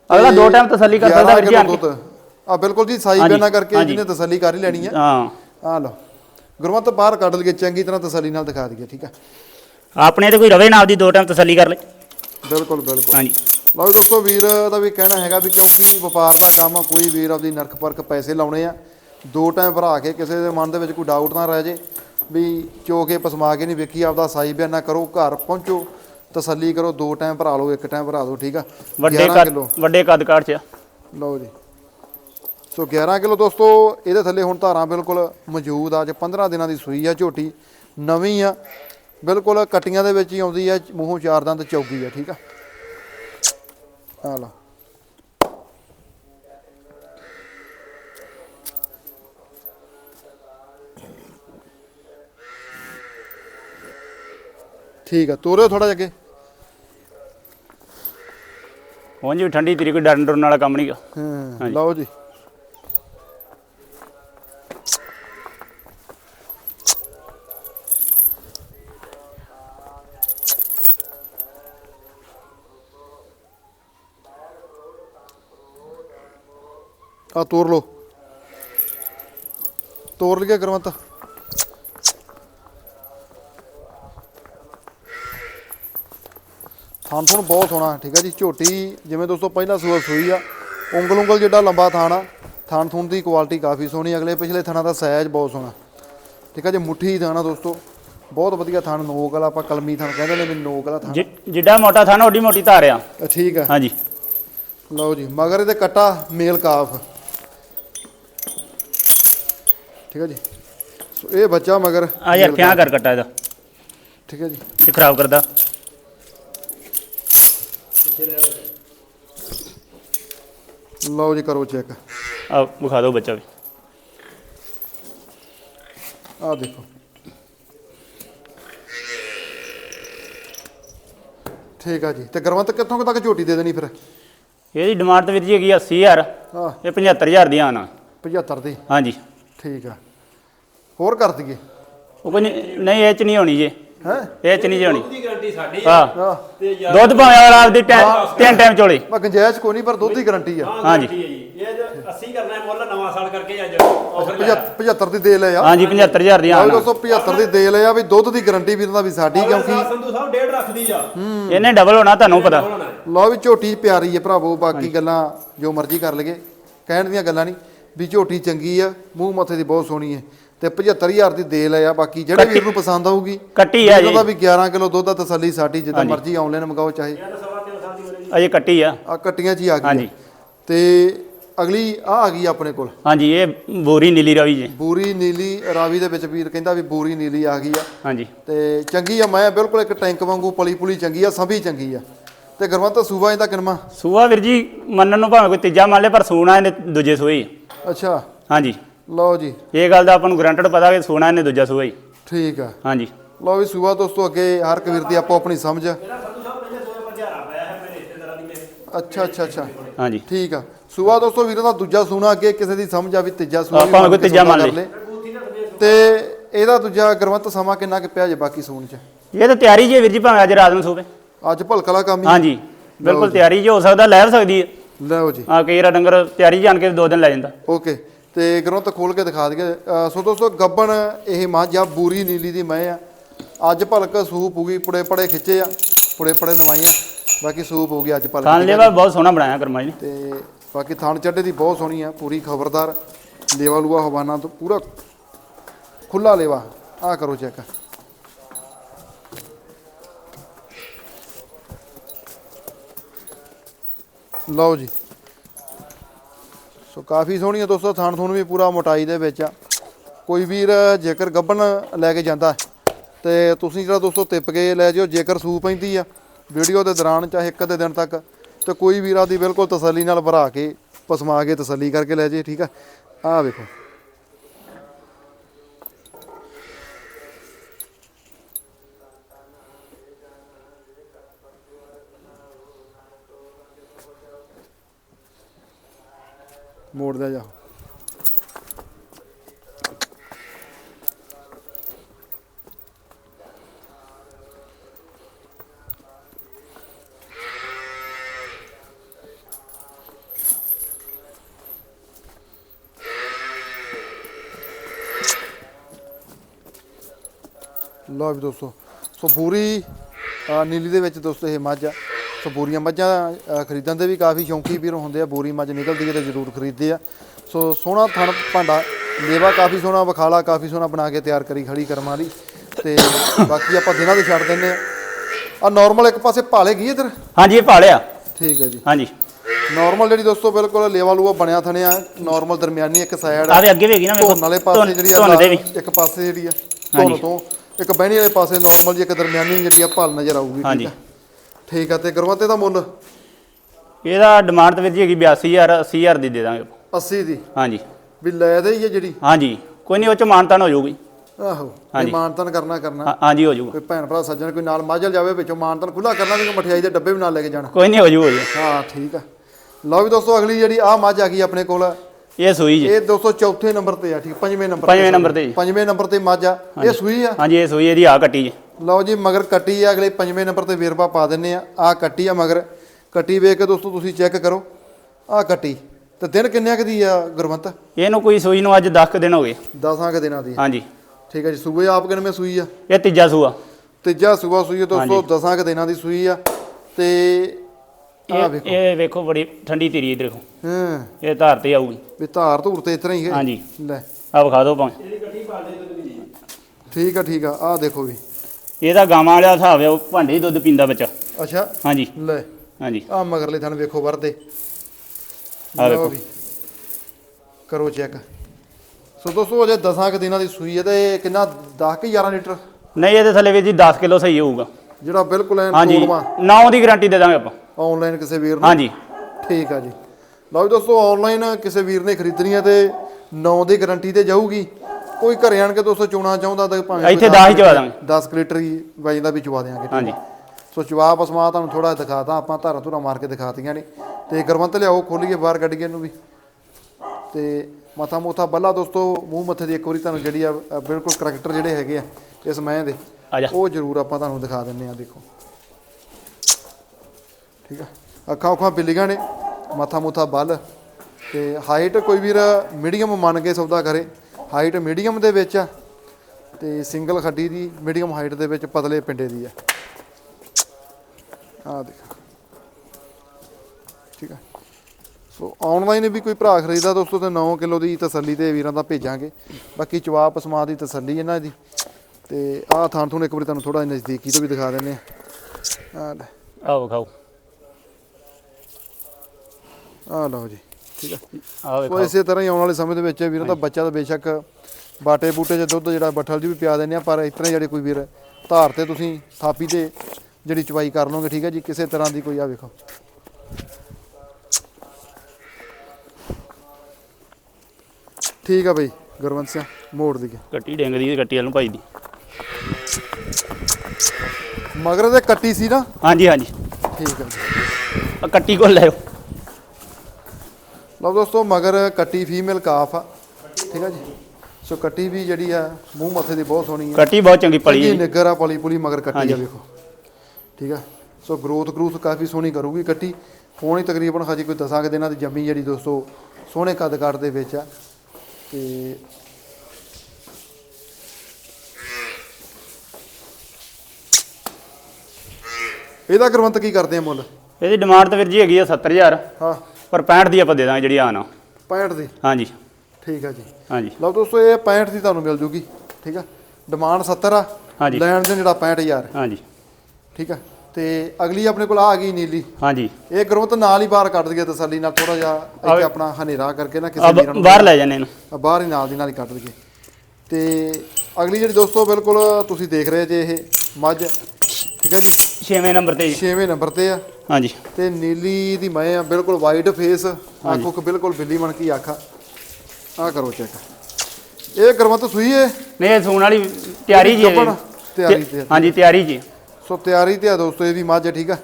ਅਗਲਾ ਦੋ ਟਾਈਮ ਤਸੱਲੀ ਕਰ ਸਕਦਾ ਵੀਰ ਜੀ ਆਣ ਕੇ। ਆ ਬਿਲਕੁਲ ਜੀ ਸਾਈ ਹਾਂਜੀ, ਬਿਆਨਾ ਕਰਕੇ ਹਾਂਜੀ। ਜਿਹਨੇ ਤਸੱਲੀ ਕਰ ਹੀ ਲੈਣੀ ਆ। ਹਾਂ। ਆ ਲਓ। ਗੁਰਮਤ ਬਾਹਰ ਕੱਢ ਲਈਏ ਚੰਗੀ ਤਰ੍ਹਾਂ ਤਸੱਲੀ ਨਾਲ ਦਿਖਾ ਦਈਏ ਠੀਕ ਆ। ਆਪਣੇ ਤੇ ਕੋਈ ਰਵੇ ਨਾਲ ਦੀ ਦੋ ਟਾਈਮ ਤਸੱਲੀ ਕਰ ਲੈ ਬਿਲਕੁਲ ਬਿਲਕੁਲ। ਹਾਂਜੀ। ਲਓ ਜੀ ਦੋਸਤੋ ਵੀਰ ਦਾ ਵੀ ਕਹਿਣਾ ਹੈਗਾ ਵੀ ਕਿਉਂਕਿ ਵਪਾਰ ਦਾ ਕੰਮ ਆ ਕੋਈ ਵੀਰ ਆਪਦੀ ਨਰਕ ਪਰਖ ਪੈਸੇ ਲਾਉਣੇ ਆ ਦੋ ਟਾਈਮ ਭਰਾ ਕੇ ਕਿਸੇ ਦੇ ਮਨ ਦੇ ਵਿੱਚ ਕੋਈ ਡਾਊਟ ਨਾ ਰਹਿ ਜੇ ਵੀ ਚੋ ਕੇ ਪਸਮਾ ਕੇ ਨਹੀਂ ਵੇਖੀ ਆਪਦਾ ਸਾਈ ਬਿਆਨਾ ਕਰੋ ਘਰ ਪਹੁੰਚੋ ਤਸੱਲੀ ਕਰੋ ਦੋ ਟਾਈਮ ਭਰਾ ਲਓ ਇੱਕ ਟਾਈਮ ਭਰਾ ਦਿਓ ਠੀਕ ਆ? ਵੱਡੇ 11 ਕੱਦ ਵੱਡੇ ਕੱਦ ਕਾਠ ਚ ਆ। ਲਓ ਜੀ। ਸੋ 11 ਕਿਲੋ ਦੋਸਤੋ ਇਹਦੇ ਥੱਲੇ ਹੁਣ ਧਾਰਾਂ ਬਿਲਕੁਲ ਮੌਜੂਦ ਆ ਅੱਜ 15 ਦਿਨਾਂ ਦੀ ਸੂਈ ਆ ਝੋਟੀ ਨਵੀਂ ਆ ਬਿਲਕੁਲ ਕਟੀਆਂ ਦੇ ਵਿੱਚ ਹੀ ਆਉਂਦੀ ਆ ਮੂੰਹੋਂ ਚਾਰ ਦੰਦ ਚੌਗੀ ਆ ਠੀਕ ਆ। ਆ ਲਓ ਠੀਕ ਆ ਤੋਰਿਓ ਥੋੜਾ ਜਿਹਾ ਅੱਗੇ। ਉਂਝ ਵੀ ਠੰਡੀ ਤੇਰੀ ਕੋਈ ਡਰਨ ਡਰਨ ਵਾਲਾ ਕੰਮ ਨਹੀਂਗਾ ਹਾਂ। ਲਓ ਜੀ। ਆ ਤੋੜ ਲੋ ਤੋੜ ਲਿਆ ਕਰਵੰਤ ਥਾਨ ਥੁਣ ਬਹੁਤ ਸੋਹਣਾ ਠੀਕ ਹੈ ਜੀ? ਝੋਟੀ ਜਿਵੇਂ ਦੋਸਤੋ ਪਹਿਲਾਂ ਸੂਆ ਸੂਈ ਆ ਉਂਗਲ ਉਂਗਲ ਜਿੱਡਾ ਲੰਬਾ ਥਾਨ ਆ ਥਾਨ ਥੁਣ ਦੀ ਕੁਆਲਿਟੀ ਕਾਫੀ ਸੋਹਣੀ ਅਗਲੇ ਪਿਛਲੇ ਥਾਣਾ ਦਾ ਸਾਈਜ਼ ਬਹੁਤ ਸੋਹਣਾ। ਠੀਕ ਹੈ ਜੀ? ਮੁੱਠੀ ਥਾਣਾ ਦੋਸਤੋ। ਬਹੁਤ ਵਧੀਆ ਥਾਨ ਨੋਕ ਵਾਲਾ ਆਪਾਂ ਕਲਮੀ ਥਾਨ ਕਹਿੰਦੇ ਨੇ ਵੀ ਨੋਕ ਵਾਲਾ ਥਾਨ ਜਿ- ਜਿੱਡਾ ਮੋਟਾ ਥਾਂ ਓਡੀ ਮੋਟੀ ਧਾਰ ਆ। ਅ, ਠੀਕ ਆ। ਹਾਂਜੀ। ਲਓ ਜੀ ਮਗਰ ਇਹਦੇ ਕੱਟਾ ਮੇਲ ਕਾਫ। ਠੀਕ ਹੈ ਜੀ। ਸੋ ਇਹ ਬੱਚਾ ਮਗਰ ਆ ਯਾਰ ਕਾਫ। ਕਰ ਕੱਟਾ ਇਹਦਾ। ਠੀਕ ਹੈ ਜੀ। ਤੇ ਖਰਾਬ ਕਰਦਾ। ਲਓ ਜੀ ਕਰੋ ਚੈੱਕ। ਆ ਵਿਖਾ ਦਿਓ ਬੱਚਾ ਵੀ। ਆ ਦੇਖੋ। ਠੀਕ ਆ ਜੀ। ਤੇ ਗਰਵੰਤ ਕਿੱਥੋਂ ਕੁ ਤੱਕ ਝੋਟੀ ਦੇ ਦੇਣੀ ਫਿਰ? ਇਹਦੀ ਡਿਮਾਂਡ ਤੇ ਵੀਰ ਜੀ ਹੈਗੀ 80000 ਆ ਇਹ 75000 ਦੀ ਆਣਾ 75 ਦੀ। ਹਾਂਜੀ। ਠੀਕ ਆ। ਹੋਰ ਕਰ ਦਈਏ। ਉਹ ਕੋਈ ਨਹੀਂ ਇਹ ਚ ਨਹੀਂ ਹੋਣੀ ਜੇ। ਹੈ? ਇਹ ਚ ਨਹੀਂ ਜੇ ਹੋਣੀ। ਦੀ ਗਾਰੰਟੀ ਸਾਡੀ ਹਾਂ। ਆ ਤੇ ਯਾਰ ਦੁੱਧ ਭਾਵੇਂ ਵਾਲਾ ਆਪਦੀ ਟੈ- ਤਿੰਨ ਟਾਈਮ ਚੋਲੇ। ਮੈਂ ਗੰਜਾਇਸ਼ ਕੋਈ ਨਹੀਂ ਪਰ ਦੁੱਧ ਦੀ ਗਾਰੰਟੀ ਆ। ਹਾਂ ਹੈ ਜੀ। ਇਹ ਜੋ 80 ਕਰਨਾ ਹੈ ਮੁੱਲ ਨਵਾਂ ਸਾਲ ਕਰਕੇ ਅੱਜ ਆਫਰ 75 ਦੀ ਦੇ ਲਏ ਆ। ਹਾਂਜੀ 75000 ਦੀ ਲਓ ਆਣਾ ਦੋਸਤੋ 75 ਦੀ ਦੇ ਲਏ ਆ ਵੀ ਦੁੱਧ ਦੀ ਗਾਰੰਟੀ ਵੀਰਾਂ ਦਾ ਵੀ ਸਾਡੀ ਕਿਉਂਕਿ ਸੰਧੂ ਸਾਹਿਬ ਡੇਢ ਰੱਖਦੀ ਆ। ਇਹਨੇ ਡਬਲ ਹੋਣਾ ਤੁਹਾਨੂੰ ਪਤਾ। ਹੈ। ਲਓ ਵੀ ਝੋਟੀ ਪਿਆਰੀ ਹੈ ਭਰਾਵੋ ਬਾਕੀ ਗੱਲਾਂ ਜੋ ਮਰਜ਼ੀ ਕਰ ਲਗੇ ਕਹਿਣ ਦੀਆਂ ਗੱਲਾਂ ਨਹੀਂ ਵੀ ਝੋਟੀ ਚੰਗੀ ਆ ਮੂੰਹ ਮੱਥੇ ਦੀ ਬਹੁਤ ਸੋਹਣੀ ਹੈ ਤੇ 75000 ਦੀ ਦੇ ਲਏ ਆ ਬਾਕੀ ਜਿਹੜੇ ਵੀਰ ਨੂੰ ਪਸੰਦ ਆਊਗੀ ਕੱਟੀ ਆ ਜੀ। ਵੀ 11 ਕਿਲੋ ਦੁੱਧ ਦਾ ਤਸੱਲੀ ਸਾਡੀ ਜਿੱਦਾਂ ਮਰਜ਼ੀ ਆਨਲਾਈਨ ਮੰਗਾਓ ਚਾਹੇ ਅਜੇ ਕੱਟੀ ਆ। ਆ ਕੱਟੀਆਂ ਹੀ ਆ ਗਈ ਹਾਂਜੀ। ਆ। ਤੇ ਅਗਲੀ ਆ ਆ ਗਈ ਆਪਣੇ ਕੋਲ। ਹਾਂਜੀ ਇਹ ਬੋਰੀ ਨੀਲੀ ਰਵੀ ਜੀ। ਬੂਰੀ ਨੀਲੀ ਰਾਵੀ ਦੇ ਵਿੱਚ ਵੀਰ ਕਹਿੰਦਾ ਵੀ ਬੂਰੀ ਨੀਲੀ ਆ ਗਈ ਆ। ਹਾਂਜੀ। ਤੇ ਚੰਗੀ ਆ ਮੈਂ ਬਿਲਕੁਲ ਇੱਕ ਟੈਂਕ ਵਾਂਗੂ ਪਲੀ ਪੁਲੀ ਚੰਗੀ ਆ ਸੰਭੀ ਚੰਗੀ ਆ। ਤੇ ਗੁਰਵੰਤ ਸੂਬਾ ਇਹਦਾ ਕਿਨਮਾ ਸੂਆ ਵੀਰ ਜੀ ਮੰਨਣ ਨੂੰ ਭਾਵੇਂ ਕੋਈ ਤੀਜਾ ਮੰਨ ਲੇ ਪਰ ਸੋਨਾ ਇਹਨੇ ਦੂਜੇ ਸੂਏ ਹੀ। ਅੱਛਾ। ਹਾਂਜੀ। ਲਓ ਜੀ। ਇਹ ਗੱਲ ਦਾ ਆਪਾਂ ਨੂੰ ਗਰੰਟਡ ਪਤਾ ਕਿ ਸੋਨਾ ਇਹਨੇ ਦੂਜਾ ਸੂਆ ਹੀ। ਠੀਕ ਆ। ਹਾਂਜੀ। ਲਓ ਵੀ ਸੂਬਾ ਦੋਸਤੋ ਅੱਗੇ ਹਰ ਇੱਕ ਵੀਰ ਦੀ ਆਪੋ ਆਪਣੀ ਸਮਝ ਆ। ਮੇਰਾ ਸੰਧੂ ਸਾਹਿਬ ਪਹਿਲੇ ਸੋਏ ਪਝਾਰਾ ਪਿਆ ਹੈ ਮੇਰੇ ਰਿਸ਼ਤੇਦਾਰਾਂ ਦੀ ਮੇਰੇ। ਅੱਛਾ ਅੱਛਾ ਅੱਛਾ। ਹਾਂਜੀ। ਠੀਕ ਆ। ਸੂਬਾ ਦੋਸਤੋ ਵੀਰਾਂ ਦਾ ਦੂਜਾ ਸੂਣਾ ਅੱਗੇ ਕਿਸੇ ਦੀ ਸਮਝ ਆ ਵੀ ਤੀਜਾ ਸੂਣਾ ਵੀ ਆਪਾਂ ਮੰਨ ਕੋਈ ਕੇ ਤੀਜਾ ਸੌਦਾ ਮੰਨ ਕਰ ਲਏ। ਬੂਥੀ ਨਾ ਸਵੇਰ ਤੇ ਇਹਦਾ ਦੂਜਾ ਗੁਰਵੰਤ ਸਮਾਂ ਕਿੰਨਾ ਕਿ ਪਿਆ ਜੇ ਬਾਕੀ ਸੂਣ ਚ? ਇਹ ਤਾਂ ਤਿਆਰੀ ਜੀ ਹੈ ਵੀਰ ਜੀ ਭਾਵੇਂ ਅੱਜ ਰਾਤ ਨੂੰ ਸੂਵੇ। ਅੱਜ ਭਲਕਲਾ ਕੰਮ ਹੀ ਹਾਂਜੀ ਬਿਲਕੁਲ ਤਿਆਰੀ ਜੀ ਹੋ ਸਕਦਾ ਲੈ ਸਕਦੀ ਹੈ। ਲਓ ਜੀ। ਆ ਕਈ ਰਾ ਡੰਗਰ ਤਿਆਰੀ ਜਾਣ ਕੇ ਦੋ ਦਿਨ ਲੈ ਜਾਂਦਾ। ਓਕੇ ਤੇ ਗੁਰਵੰਤ ਖੋਲ ਕੇ ਦਿਖਾ ਦਈਏ। ਸੋ ਦੋਸਤੋ ਗੱਬਣ ਇਹ ਮੱਝ ਆ ਬੂਰੀ ਨੀਲੀ ਦੀ ਮੈਂ ਆ। ਅੱਜ ਭਲਕ ਸੂਪ ਹੋ ਗਈ ਪੁੜੇ ਪੜੇ ਖਿੱਚੇ ਆ ਪੁੜੇ ਪੜੇ ਨਵਾਈਆਂ। ਬਾਕੀ ਸੂਪ ਹੋ ਗਈ ਅੱਜ ਭਲਕ ਦੀ। ਲੇਵਾ ਬਹੁਤ ਸੋਹਣਾ ਬਣਾਇਆ ਕਰਮਾ ਜੀ ਤੇ ਬਾਕੀ ਥਣ ਚੱਡੇ ਦੀ ਬਹੁਤ ਸੋਹਣੀ ਆ ਪੂਰੀ ਖਬਰਦਾਰ ਲੇਵਾ ਲੂਆ ਹਵਾਨਾ ਤੋਂ ਪੂਰਾ ਖੁੱਲਾ ਲੇਵਾ। ਆ ਕਰੋ ਚੈੱਕ। ਲਓ ਜੀ। ਸੋ ਕਾਫੀ ਸੋਹਣੀ ਆ ਦੋਸਤੋ ਥਾਣ ਥੂਣ ਵੀ ਪੂਰਾ ਮੋਟਾਈ ਦੇ ਵਿੱਚ ਆ। ਕੋਈ ਵੀਰ ਜੇਕਰ ਗੱਬਣ ਲੈ ਕੇ ਜਾਂਦਾ ਹੈ, ਤੇ ਤੁਸੀਂ ਜਿਹੜਾ ਦੋਸਤੋ ਤਿੱਪ ਕੇ ਲੈ ਜਿਓ ਜੇਕਰ ਸੂ ਪੈਂਦੀ ਆ ਵੀਡੀਓ ਦੇ ਦੌਰਾਨ ਚਾਹੇ ਇੱਕ ਅੱਧੇ ਦਿਨ ਤੱਕ ਤੇ ਕੋਈ ਵੀਰ ਦੀ ਬਿਲਕੁਲ ਤਸੱਲੀ ਨਾਲ ਭਰਾ ਕੇ ਪਸਮਾ ਕੇ ਤਸੱਲੀ ਕਰਕੇ ਲੈ ਜੇ ਠੀਕ ਆ? ਆਹ ਵੇਖੋ। ਮੋੜਦਾ ਜਾ। ਲਓ ਵੀ ਦੋਸਤੋ ਸੋ ਪੂਰੀ ਨੀਲੀ ਦੇ ਵਿੱਚ ਦੋਸਤੋ ਇਹ ਮੱਝ ਆ। ਸੋ ਬੂਰੀਆਂ ਮੱਝਾਂ ਅ, ਖਰੀਦਣ ਦੇ ਵੀ ਕਾਫੀ ਸ਼ੌਂਕੀ ਵੀਰ ਹੁੰਦੇ ਆ ਬੂਰੀ ਮੱਝ ਨਿਕਲਦੀ ਹੈ ਤਾਂ ਜ਼ਰੂਰ ਖਰੀਦਦੇ ਆ। ਸੋ ਸੋਹਣਾ ਥਣ ਭਾਂਡਾ ਲੇਵਾ ਕਾਫੀ ਸੋਹਣਾ ਵਿਖਾਲਾ ਕਾਫੀ ਸੋਹਣਾ ਬਣਾ ਕੇ ਤਿਆਰ ਕਰੀ ਖੜੀ ਕਰਮਾਂ ਵਾਲੀ ਤੇ ਬਾਕੀ ਆਪਾਂ ਦਿਨਾਂ ਦੇ ਛੱਡ ਦਿੰਨੇ ਆ ਆ ਨਾਰਮਲ ਇੱਕ ਪਾਸੇ ਭਾਲੇ ਗਈ ਇਧਰ? ਹਾਂਜੀ ਇਹ ਭਾਲਿਆ ਠੀਕ ਹੈ ਜੀ। ਹਾਂਜੀ। ਨਾਰਮਲ ਜਿਹੜੀ ਦੋਸਤੋ ਬਿਲਕੁਲ ਲੇਵਾ ਲੂਆ ਬਣਿਆ ਥਣਿਆ ਨਾਰਮਲ ਦਰਮਿਆਨੀ ਇੱਕ ਸਾਈਡ ਆਵੇ ਅੱਗੇ ਵੀ ਹੈਗੀ ਨਾ ਵੇਖੋ ਧੁੰਨ ਵਾਲੇ ਪਾਸੇ ਜਿਹੜੀ ਆ ਧੁੰਨ ਦੇ ਵੀ। ਇੱਕ ਪਾਸੇ ਜਿਹੜੀ ਆ ਧੁੰਨ। ਤੋਂ ਇੱਕ ਬਹਿਣੀ ਵਾਲੇ ਪਾਸੇ ਨਾਰਮਲ ਜੀ ਇੱਕ ਦਰਮਿਆਨੀ ਜਿਹੜੀ ਆ ਭਲ ਨਜ਼ਰ ਆਊਗੀ ਹਾਂਜੀ। ਠੀਕ ਆ ਠੀਕ ਆ ਤੇ ਦਾ ਮੁੱਲ? ਇਹਦਾ ਡਿਮਾਂਡ ਤੇ ਵੀਰ ਜੀ ਹੈਗੀ 82000 80000 ਦੀ ਦੇ ਦਾਂਗੇ 80 ਦੀ? ਹਾਂਜੀ। ਵੀ ਲੈ ਦੇ ਹੀ ਆ ਜਿਹੜੀ? ਹਾਂਜੀ। ਕੋਈ ਨਹੀਂ ਉਹ ਚ ਮਾਨਤਾਨ ਹੋ ਜਾਊਗੀ। ਆਹੋ। ਮਾਨਤਨ ਕਰਨਾ ਕਰਨਾ। ਹਾਂ- ਹਾਂਜੀ ਹੋ ਜਾਊਗਾ। ਕੋਈ ਭੈਣ ਭਰਾ ਸੱਜਣ ਕੋਈ ਨਾਲ ਮਾਝਲ ਜਾਵੇ ਵਿੱਚੋਂ ਮਾਨਤਨ ਖੁੱਲਾ ਕਰਨਾ ਵੀ ਮਠਿਆਈ ਦੇ ਡੱਬੇ ਵੀ ਨਾਲ ਲੈ ਕੇ ਜਾਣਾ। ਕੋਈ ਨਹੀਂ ਹੋ ਜਾਊ ਹੋ ਹਾਂ ਠੀਕ ਆ। ਲਓ ਵੀ ਦੋਸਤੋ ਅਗਲੀ ਜਿਹੜੀ ਆ ਮੱਝ ਆ ਗਈ ਆਪਣੇ ਕੋਲ ਇਹ ਸੂਈ ਜੀ। ਇਹ 204 ਨੰਬਰ ਤੇ ਆ ਠੀਕ ਪੰਜਵੇਂ ਨੰਬਰ ਪੰਜਵੇਂ ਨੰਬਰ ਤੇ ਜੀ। ਪੰਜਵੇਂ ਨੰਬਰ ਤੇ ਮੱਝ ਆ। ਇਹ ਸੂਈ ਆ? ਹਾਂਜੀ ਇਹ ਸੂਈ ਇਹਦੀ ਆ ਕੱਟੀ ਜੀ। ਲਓ ਜੀ ਮਗਰ ਕੱਟੀ ਆ ਅਗਲੇ ਪੰਜਵੇਂ ਨੰਬਰ ਤੇ ਵੇਰਵਾ ਪਾ ਦਿੰਨੇ ਆ। ਆ ਕੱਟੀ ਆ ਮਗਰ। ਕੱਟੀ ਵੇਖ ਕੇ ਦੋਸਤੋ ਤੁਸੀਂ ਚੈੱਕ ਕਰੋ। ਆ ਕੱਟੀ। ਤੇ ਦਿਨ ਕਿੰਨਿਆਂ ਕੁ ਦੀ ਆ ਗੁਰਵੰਤ ਇਹਨੂੰ ਕੋਈ ਸੂਈ ਨੂੰ ਅੱਜ 10 ਦਿਨ ਹੋ ਗਏ। 10 ਕੁ ਦਿਨਾਂ ਦੀ। ਆ। ਹਾਂਜੀ। ਠੀਕ ਹੈ ਜੀ ਸੂਬੇ ਆਪ ਕਿੰਨੇ ਸੂਈ ਆ? ਇਹ ਤੀਜਾ ਸੂਆ। ਤੀਜਾ ਸੂਬਾ ਸੂਈ ਆ ਦੋਸਤੋ 10 ਕੁ ਦਿਨਾਂ ਦੀ ਸੂਈ ਆ। ਤੇ ਆ ਇਹ ਵੇਖੋ। ਇਹ ਵੇਖੋ ਬੜੀ ਠੰਡੀ ਧੀਰੀ ਇਧਰ ਦੇਖੋ। ਹਾਂ। ਇਹ ਧਾਰ ਤੇ ਆਊਗੀ। ਵੀ ਧਾਰ ਧੂਰ ਤੇ ਇਤਨਾ ਹੀ ਹੈ। ਹਾਂਜੀ। ਲੈ। ਆ ਵਿਖਾ ਦਿਓ ਭਾਵੇਂ। ਠੀਕ ਆ ਠੀਕ ਆ। ਆ ਦੇਖੋ ਵੀ। ਇਹਦਾ ਗਾਵਾਂ ਵਾਲਾ ਹਿਸਾਬ ਹੈ ਉਹ ਭਾਂਡੇ ਹੀ ਦੁੱਧ ਪੀਂਦਾ ਬੱਚਾ ਅੱਛਾ। ਹਾਂਜੀ। ਲੈ। ਹਾਂਜੀ। ਆ ਮਗਰਲੇ ਥਣ ਵੇਖੋ ਵਰਦੇ। ਲਓ ਵੇਖੋ। ਕਰੋ ਚੈੱਕ। ਸੋ ਦੋਸਤੋ ਅਜੇ 10 ਕੁ ਦਿਨਾਂ ਦੀ ਸੂਈ ਹੈ ਤੇ ਕਿੰਨਾ 10 ਕਿ 11 ਲੀਟਰ? ਨਹੀਂ ਇਹਦੇ ਥੱਲੇ ਵੀ ਜੀ 10 ਕਿਲੋ ਸਹੀ ਹੋਊਗਾ। ਜਿਹੜਾ ਬਿਲਕੁਲ ਐਨ ਹਾਂਜੀ। ਟੋਲਵਾ ਨੌ ਦੀ ਗਾਰੰਟੀ ਦੇ ਦਾਂਗੇ ਆਪਾਂ। ਆਨਲਾਈਨ ਕਿਸੇ ਵੀਰ ਨੂੰ? ਹਾਂਜੀ। ਠੀਕ ਆ ਜੀ। ਲਓ ਜੀ ਦੋਸਤੋ ਆਨਲਾਈਨ ਕਿਸੇ ਵੀਰ ਨੇ ਖਰੀਦਣੀ ਹੈ ਤੇ 9 ਦੀ ਗਾਰੰਟੀ ਤੇ ਜਾਊਗੀ। ਕੋਈ ਘਰੇ ਆਣ ਕੇ ਦੋਸਤੋ ਚੋਣਾ ਚਾਹੁੰਦਾ ਤਾਂ ਭਾਵੇਂ ਇੱਥੇ 10 ਹੀ ਚਵਾ ਦਾਂਗੇ। 10 ਲੀਟਰ ਹੀ ਦਾ ਵੀ ਚਵਾ ਦਿਆਂਗੇ ਹਾਂਜੀ। ਸੋ ਜਵਾਬ ਅਸਮਾ ਤੁਹਾਨੂੰ ਥੋੜਾ ਦਿਖਾਤਾ ਆਪਾਂ ਧਾਰਾ ਧੁਰਾ ਮਾਰ ਕੇ ਦਿਖਾਤੀਆਂ ਨੇ। ਤੇ ਗਰਵੰਤ ਲਿਆਓ ਖੋਲੀਏ ਬਾਹਰ ਕੱਢੀਏ ਇਹਨੂੰ ਵੀ। ਤੇ ਮਥਾ ਮੋਥਾ ਬੱਲਾ ਦੋਸਤੋ ਮੂੰਹ ਮੱਥੇ ਦੀ ਇੱਕ ਵਾਰੀ ਤੁਹਾਨੂੰ ਜਿਹੜੀ ਆ ਬਿਲਕੁਲ ਕਰੈਕਟਰ ਜਿਹੜੇ ਹੈਗੇ ਆ ਇਸ ਮੈਂ ਦੇ ਉਹ ਜ਼ਰੂਰ ਆਪਾਂ ਤੁਹਾਨੂੰ ਦਿਖਾ ਦਿੰਨੇ ਆ ਦੇਖੋ। ਠੀਕ ਆ? ਅੱਖਾਂ ਅੱਖਾਂ ਬਿੱਲੀਆਂ ਨੇ ਮਥਾ ਮੋਥਾ ਬੱਲ। ਤੇ ਹਾਈਟ ਕੋਈ ਵੀਰ ਮੀਡੀਅਮ ਮੰਨ ਕੇ ਸੌਦਾ ਕਰੇ। ਹਾਈਟ ਮੀਡੀਅਮ ਦੇ ਵਿੱਚ ਆ ਤੇ ਸਿੰਗਲ ਖੱਡੀ ਦੀ ਮੀਡੀਅਮ ਹਾਈਟ ਦੇ ਵਿੱਚ ਪਤਲੇ ਪਿੰਡੇ ਦੀ ਆ। ਆ ਦੇਖ। ਠੀਕ ਆ। ਸੋ ਆਨਲਾਈਨ ਵੀ ਕੋਈ ਭਰਾ ਖਰੀਦਾ ਦੋਸਤੋ ਤੇ 9 ਕਿਲੋ ਦੀ ਤਸੱਲੀ ਤੇ ਵੀਰਾਂ ਦਾ ਭੇਜਾਂਗੇ। ਬਾਕੀ ਚਵਾਪ ਸਮਾ ਦੀ ਤਸੱਲੀ ਇਹਨਾਂ ਦੀ। ਤੇ ਆਹ ਥਾਂ ਤੁਹਾਨੂੰ ਇੱਕ ਵਾਰੀ ਤੁਹਾਨੂੰ ਥੋੜਾ ਨਜ਼ਦੀਕੀ ਤੋਂ ਵੀ ਦਿਖਾ ਦਿੰਨੇ ਆ ਆ ਲੈ। ਆ ਵਿਖਾਓ। ਆ ਲਓ ਜੀ। ਠੀਕ ਆ। ਆ ਇਸੇ ਤਰ੍ਹਾਂ ਹੀ ਆਉਣ ਵਾਲੇ ਸਮੇਂ ਦੇ ਵਿੱਚ ਵੀਰਾਂ ਦਾ ਬੱਚਾ ਤਾਂ ਬੇਸ਼ੱਕ ਬਾਟੇ ਬੂਟੇ 'ਚ ਦੁੱਧ ਜਿਹੜਾ ਬੱਠਲ ਜੀ ਵੀ ਪਿਆ ਦਿੰਨੇ ਆ ਪਰ ਇਤਨੇ ਜਿਹੜੇ ਕੋਈ ਵੀਰ ਧਾਰ ਤੇ ਤੁਸੀਂ ਥਾਪੀ ਤੇ ਜਿਹੜੀ ਚਵਾਈ ਕਰ ਲਓਗੇ ਠੀਕ ਹੈ ਜੀ? ਕਿਸੇ ਤਰ੍ਹਾਂ ਦੀ ਕੋਈ ਆ ਵੇਖੋ। ਠੀਕ ਆ ਬਈ ਗੁਰਵੰਤ ਸਿੰਘ ਮੋੜ ਦੀ ਕੱਟੀ ਡਿੰਗ ਦੀ ਕੱਟੀ ਵਾਲ ਨੂੰ ਭਾਈ ਦੀ। ਮਗਰ ਤੇ ਕੱਟੀ ਸੀ ਨਾ? ਹਾਂਜੀ ਹਾਂਜੀ। ਠੀਕ ਆ। ਕੱਟੀ ਕੋਲ ਲੈ ਆਓ। ਲਓ ਦੋਸਤੋ ਮਗਰ ਕੱਟੀ ਫੀਮੇਲ ਕਾਫ ਆ। ਠੀਕ ਆ ਜੀ? ਸੋ ਕੱਟੀ ਵੀ ਜਿਹੜੀ ਆ ਮੂੰਹ ਮੱਥੇ ਦੀ ਬਹੁਤ ਸੋਹਣੀ ਆ। ਕੱਟੀ ਬਹੁਤ ਚੰਗੀ ਪਲੀ ਹੈ ਜੀ। ਨਿੱਗਰ ਆ ਪਲੀ ਪੁਲੀ ਮਗਰ ਕੱਟੀ। ਆ ਵੇਖੋ। ਠੀਕ ਆ? ਸੋ ਗਰੋਥ ਗਰੂਥ ਕਾਫੀ ਸੋਹਣੀ ਕਰੂਗੀ ਕੱਟੀ। ਹੋਣੀ ਤਕਰੀਬਨ ਹਜੇ ਕੋਈ ਦਸਾਂ ਕੁ ਦਿਨਾਂ ਦੀ ਜੰਮੀ ਜਿਹੜੀ ਦੋਸਤੋ ਸੋਹਣੇ ਕੱਦ ਕੱਟ ਦੇ ਵਿੱਚ ਆ। ਤੇ ਇਹਦਾ ਕਰਵੰਤ ਕੀ ਕਰਦੇ ਆ ਮੁੱਲ? ਇਹਦੀ ਡਿਮਾਂਡ ਤਾਂ ਵੀਰ ਜੀ ਹੈਗੀ ਆ 70000 ਹਾਂ। ਪਰ 65 ਦੀ ਆਪਾਂ ਦੇ ਦਾਂਗੇ ਜਿਹੜੀ ਆਣਾ 65 ਦੀ? ਹਾਂਜੀ। ਠੀਕ ਆ ਜੀ। ਹਾਂਜੀ। ਲਓ ਦੋਸਤੋ ਇਹ 65 ਦੀ ਤੁਹਾਨੂੰ ਮਿਲ ਜੂਗੀ ਠੀਕ ਆ? ਡਿਮਾਂਡ 70 ਆ। ਹਾਂਜੀ। ਲੈਣ ਦੇ ਜਿਹੜਾ 65000 ਹਾਂਜੀ। ਠੀਕ ਆ? ਤੇ ਅਗਲੀ ਆਪਣੇ ਕੋਲ ਆ ਗਈ ਨੀਲੀ। ਹਾਂਜੀ। ਇਹ ਗਰੁੱਪ ਨਾਲ ਹੀ ਬਾਹਰ ਕੱਢ ਦਈਏ ਤਸੱਲੀ ਨਾਲ ਥੋੜਾ ਜਿਹਾ ਇੱਥੇ ਆਪਣਾ ਹਨੇਰਾ ਕਰਕੇ ਨਾ ਆ ਕਿਸੇ ਵੀਰਾਂ ਨੂੰ ਬਾਹਰ ਲੈ ਜਾਂਦੇ ਇਹਨੂੰ। ਆ ਬਾਹਰ ਹੀ ਨਾਲ ਦੀ ਨਾਲ ਹੀ ਕੱਢ ਦਈਏ। ਤੇ ਅਗਲੀ ਜਿਹੜੀ ਦੋਸਤੋ ਬਿਲਕੁਲ ਤੁਸੀਂ ਦੇਖ ਰਹੇ ਜੇ ਇਹ ਮੱਝ। ਠੀਕ ਹੈ ਜੀ? 6ਵੇਂ ਨੰਬਰ ਤੇ ਜੀ। 6ਵੇਂ ਨੰਬਰ ਤੇ ਆ। ਹਾਂਜੀ। ਤੇ ਨੀਲੀ ਦੀ ਮੈਂ ਆ ਬਿਲਕੁਲ ਵਾਈਟ ਫੇਸ ਆਖੋ ਕਿ ਬਿਲਕੁਲ ਬਿੱਲੀ ਬਣ ਕੇ ਆਖਾ। ਆ ਕਰੋ ਚੈੱਕ ਇਹ ਗਰਮਤ ਸੂਈ ਏ? ਨਹੀਂ ਇਹ ਸੂਣ ਵਾਲੀ ਤਿਆਰੀ ਜੀ। ਤਿਆਰੀ ਤੇ। ਹਾਂਜੀ ਤਿਆਰੀ ਜੀ। ਸੋ ਤਿਆਰੀ ਤੇ ਆ ਦੋਸਤੋ ਇਹ ਵੀ ਮੱਝ ਆ ਠੀਕ ਆ।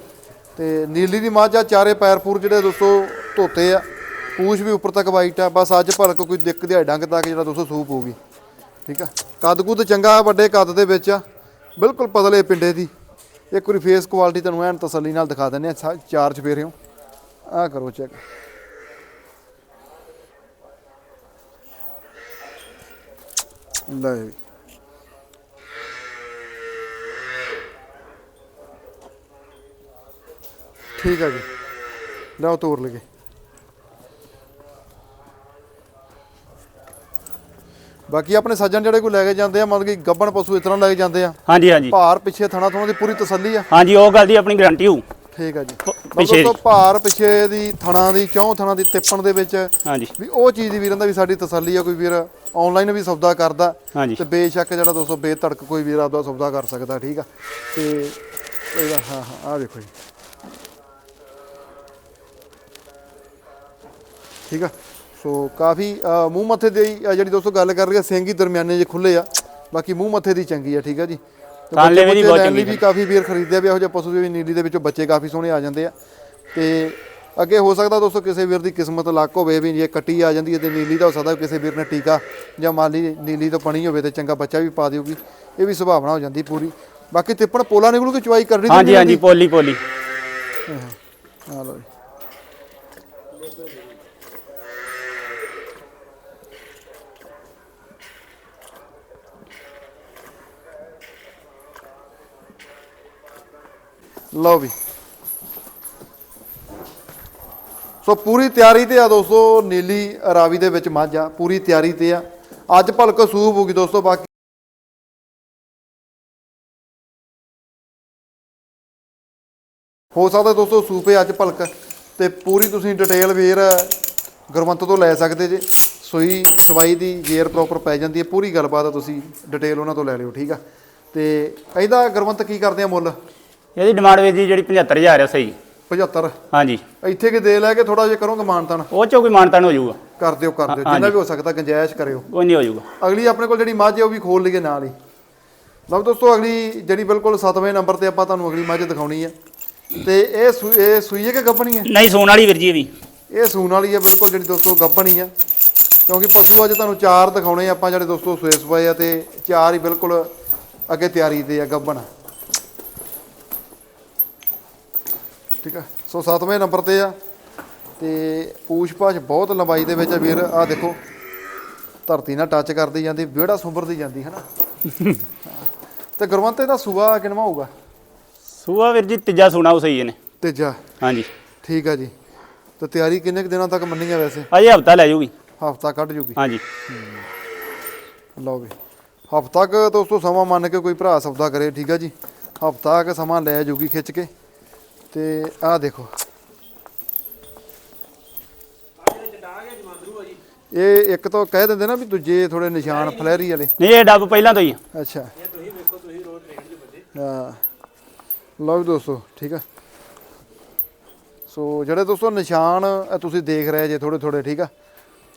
ਤੇ ਨੀਲੀ ਦੀ ਮੱਝ ਆ ਚਾਰੇ ਪੈਰ ਪੂਰ ਜਿਹੜੇ ਦੋਸਤੋ ਧੋਤੇ ਆ। ਪੂਛ ਵੀ ਉੱਪਰ ਤੱਕ ਵਾਈਟ ਆ ਬਸ ਅੱਜ ਭਲਕ ਕੋਈ ਦਿੱਕ ਦਿਹਾੜ ਡੰਗ ਤੱਕ ਜਿਹੜਾ ਦੋਸਤੋ ਸੂਪ ਹੋਊਗੀ। ਠੀਕ ਆ। ਕੱਦ ਕੁੱਦ ਚੰਗਾ ਵੱਡੇ ਕੱਦ ਦੇ ਵਿੱਚ ਆ। ਬਿਲਕੁਲ ਪਤਲੇ ਪਿੰਡੇ ਦੀ। ਇੱਕ ਵਾਰੀ ਫੇਸ ਕੁਆਲਿਟੀ ਤੁਹਾਨੂੰ ਐਨ ਤਸੱਲੀ ਨਾਲ ਦਿਖਾ ਦਿੰਨੇ ਆ ਚਾਰ ਚਫੇਰੇ ਹੋ ਆ ਕਰੋ ਚੈੱਕ ਲੈ। ਠੀਕ ਹੈ ਜੀ। ਲਓ ਤੋਰ ਲਗੇ ਬਾਕੀ ਆਪਣੇ ਸੱਜਣ ਜਿਹੜੇ ਕੋਈ ਲੈ ਕੇ ਜਾਂਦੇ ਆ ਮਤਲਬ ਕਿ ਗੱਬਣ ਪਸ਼ੂ ਇਸ ਤਰ੍ਹਾਂ ਲੈ ਕੇ ਜਾਂਦੇ ਆ। ਹਾਂਜੀ ਹਾਂਜੀ। ਭਾਰ ਪਿੱਛੇ ਥਣਾ ਥਣਾ ਦੀ ਪੂਰੀ ਤਸੱਲੀ ਆ। ਹਾਂਜੀ ਉਹ ਗੱਲ ਦੀ ਆਪਣੀ ਗਾਰੰਟੀ ਹੋਊ। ਠੀਕ ਆ ਜੀ। ਪਿੱਛੇ ਦੋਸਤੋ ਭਾਰ ਪਿੱਛੇ ਦੀ ਥਣਾ ਦੀ ਚੌਂ ਥਣਾ ਦੀ ਤਿੱਪਣ ਦੇ ਵਿੱਚ ਹਾਂਜੀ। ਵੀ ਉਹ ਚੀਜ਼ ਦੀ ਵੀਰਾਂ ਦਾ ਵੀ ਸਾਡੀ ਤਸੱਲੀ ਆ ਕੋਈ ਵੀਰ ਆਨਲਾਈਨ ਵੀ ਸੌਦਾ ਕਰਦਾ ਤੇ ਬੇਸ਼ੱਕ ਜਿਹੜਾ ਦੋਸਤੋ ਬੇਧੜਕ ਕੋਈ ਵੀਰ ਆਪਦਾ ਸੌਦਾ ਕਰ ਸਕਦਾ ਠੀਕ ਆ। ਤੇ ਇਹਦਾ ਹਾਂ ਹਾਂ ਆ ਵੇਖੋ ਜੀ। ਠੀਕ ਆ। ਸੋ ਕਾਫੀ ਅ, ਮੂੰਹ ਮੱਥੇ ਦੀ ਅ, ਜਿਹੜੀ ਦੋਸਤੋ ਗੱਲ ਕਰ ਰਹੀ ਆ ਸਿੰਘ ਹੀ ਦਰਮਿਆਨੇ ਜੇ ਖੁੱਲੇ ਆ। ਬਾਕੀ ਮੂੰਹ ਮੱਥੇ ਦੀ ਚੰਗੀ ਆ ਠੀਕ ਆ ਜੀ। ਤੇ ਬੱਚੇ- ਬੱਚੇ ਬਹੁਤ ਚੰਗੀ ਵੀ ਕਾਫੀ ਵੀਰ ਖਰੀਦਦੇ ਆ ਵੀ ਇਹੋ ਜਿਹੇ ਪਸ਼ੂ ਵੀ ਨੀਲੀ ਦੇ ਵਿੱਚੋਂ ਬੱਚੇ ਕਾਫੀ ਸੋਹਣੇ ਆ ਜਾਂਦੇ ਆ। ਤੇ ਅੱਗੇ ਹੋ ਸਕਦਾ ਦੋਸਤੋ ਕਿਸੇ ਵੀਰ ਦੀ ਕਿਸਮਤ ਲੱਕ ਹੋਵੇ ਵੀ ਜੇ ਕੱਟੀ ਆ ਜਾਂਦੀ ਹੈ ਤੇ ਨੀਲੀ ਦਾ ਹੋ ਸਕਦਾ ਕਿਸੇ ਵੀਰ ਨੇ ਟੀਕਾ ਜਾਂ ਮਾਲੀ ਨੀਲੀ ਤੋਂ ਪਣੀ ਹੋਵੇ ਤੇ ਚੰਗਾ ਬੱਚਾ ਵੀ ਪਾ ਦਿਓਗੀ ਇਹ ਵੀ ਸੁਭਾਵਨਾ ਹੋ ਜਾਂਦੀ ਪੂਰੀ। ਬਾਕੀ ਤਿੱਪਣ ਪੋਲਾ ਨਿਕਲੂ ਕਿ ਚਵਾਈ ਕਰਨੀ ਤੇ ਹਾਂਜੀ ਹਾਂਜੀ ਪੋਲੀ ਪੋਲੀ। ਆ ਲਓ ਜੀ। ਲਓ ਵੀ। ਸੋ ਪੂਰੀ ਤਿਆਰੀ ਤੇ ਆ ਦੋਸਤੋ, ਨੀਲੀ ਰਾਵੀ ਦੇ ਵਿੱਚ ਮੱਝ ਆ ਪੂਰੀ ਤਿਆਰੀ ਤੇ ਆ। ਅੱਜ ਭਲਕ ਸੂਬ ਹੋਗੀ ਦੋਸਤੋ, ਬਾਕੀ ਹੋ ਸਕਦਾ ਦੋਸਤੋ ਸੂਪੇ ਅੱਜ ਭਲਕ ਤੇ ਪੂਰੀ ਤੁਸੀਂ ਡਿਟੇਲ ਵੀਰ ਗੁਰਵੰਤ ਤੋਂ ਲੈ ਸਕਦੇ ਜੇ। ਸੂਈ ਸਵਾਈ ਦੀ ਜੇਰ ਪ੍ਰੋਪਰ ਪੈ ਜਾਂਦੀ ਹੈ, ਪੂਰੀ ਗੱਲਬਾਤ ਤੁਸੀਂ ਡਿਟੇਲ ਉਹਨਾਂ ਤੋਂ ਲੈ ਲਿਓ, ਠੀਕ ਆ। ਤੇ ਇਹਦਾ ਗੁਰਵੰਤ ਕੀ ਕਰਦੇ ਆ ਮੁੱਲ? ਇਹਦੀ ਡਿਮਾਂਡ ਵੀਰ ਜੀ ਜਿਹੜੀ 75000 ਆ ਸਹੀ। 75 ਹਾਂਜੀ। ਇੱਥੇ ਕਿ ਦੇ ਲੈ ਕੇ ਥੋੜਾ ਜਿਹਾ ਕਰੋਗੇ ਮਾਨਤਨ। ਉਹ ਚੋਂ ਕੋਈ ਮਾਨਤਾਨ ਹੋ ਜਾਊਗਾ। ਕਰ ਦਿਓ ਕਰ ਦਿਓ। ਜਿੰਨਾ ਵੀ ਹੋ ਸਕਦਾ ਗੁੰਜਾਇਸ਼ ਕਰਿਓ। ਕੋਈ ਨਹੀਂ ਹੋ ਜਾਊਗਾ। ਅਗਲੀ ਆਪਣੇ ਕੋਲ ਜਿਹੜੀ ਮੱਝ ਹੈ ਉਹ ਵੀ ਖੋਲ ਲਈਏ ਨਾਲ ਹੀ। ਲਓ ਦੋਸਤੋ ਅਗਲੀ ਜਿਹੜੀ ਬਿਲਕੁਲ 7ਵੇਂ ਨੰਬਰ ਤੇ ਆਪਾਂ ਤੁਹਾਨੂੰ ਅਗਲੀ ਮੱਝ ਦਿਖਾਉਣੀ ਹੈ ਤੇ ਇਹ ਇਹ ਸੂਈ ਹੈ ਕਿ ਗੱਭਣੀ ਹੈ? ਨਹੀਂ ਸੋਨ ਵਾਲੀ ਵੀਰ ਜੀ ਇਹ ਵੀ। ਇਹ ਸੂਣ ਵਾਲੀ ਹੈ ਬਿਲਕੁਲ ਜਿਹੜੀ ਦੋਸਤੋ ਗੱਭਣੀ ਆ। ਕਿਉਂਕਿ ਪਸ਼ੂ ਅੱਜ ਤੁਹਾਨੂੰ ਚਾਰ ਦਿਖਾਉਣੇ ਆਪਾਂ ਜਿਹੜੇ ਦੋਸਤੋ ਸੂਏ ਸਵਾਏ ਆ ਤੇ ਚਾਰ ਹੀ ਬਿਲਕੁਲ ਅੱਗੇ ਤਿਆਰੀ ਤੇ ਆ ਗੱਭਣ। ਠੀਕ ਆ? ਸੋ 7ਵੇਂ ਨੰਬਰ ਤੇ ਆ ਤੇ ਪੂਛ-ਪਾਛ ਬਹੁਤ ਲੰਬਾਈ ਦੇ ਵਿੱਚ ਆ ਵੀਰ ਆ ਦੇਖੋ। ਧਰਤੀ ਨਾਲ ਟੱਚ ਕਰਦੀ ਜਾਂਦੀ ਵਿਹੜਾ ਸੁੰਬਰਦੀ ਜਾਂਦੀ ਹੈ ਨਾ ਤੇ ਗੁਰਵੰਤ ਇਹਦਾ ਸੂਆ ਕਿਨਵਾ ਹੋਊਗਾ? ਸੂਆ ਵੀਰ ਜੀ ਤੀਜਾ ਸੋਨਾ ਉਹ ਸਹੀ ਇਹਨੇ। ਤੇਜਾ? ਹਾਂਜੀ। ਠੀਕ ਆ ਜੀ। ਤੇ ਤਿਆਰੀ ਕਿੰਨੇ ਕੁ ਦਿਨਾਂ ਤੱਕ ਮੰਨੀ ਆ ਵੈਸੇ? ਅਜੇ ਹਫਤਾ ਲੈ ਜਾਊਗੀ ਹਫਤਾ ਕੱਢ ਜੂਗੀ। ਹਾਂਜੀ। ਲਓ ਵੀ ਹਫਤਾ ਕ ਦੋਸਤੋ ਸਮਾਂ ਮੰਨ ਕੇ ਕੋਈ ਭਰਾ ਸੌਦਾ ਕਰੇ ਠੀਕ ਆ ਜੀ। ਹਫਤਾ ਕ ਸਮਾਂ ਲੈ ਜੂਗੀ ਖਿੱਚ ਕੇ। ਤੇ ਆਹ ਦੇਖੋ। ਇਹ ਇੱਕ ਤਾਂ ਕਹਿ ਦਿੰਦੇ ਨਾ ਵੀ ਦੂਜੇ ਥੋੜੇ ਨਿਸ਼ਾਨ ਫਲੈਰੀ ਵਾਲੇ। ਨਹੀਂ ਇਹ ਡੱਬ ਪਹਿਲਾਂ ਤੋਂ ਹੀ ਆ। ਅੱਛਾ। ਹਾਂ ਲਓ ਵੀ ਦੋਸਤੋ ਠੀਕ ਆ। ਸੋ ਜਿਹੜੇ ਦੋਸਤੋ ਨਿਸ਼ਾਨ ਇਹ ਤੁਸੀਂ ਦੇਖ ਰਹੇ ਜੇ ਥੋੜੇ ਥੋੜੇ ਠੀਕ ਆ।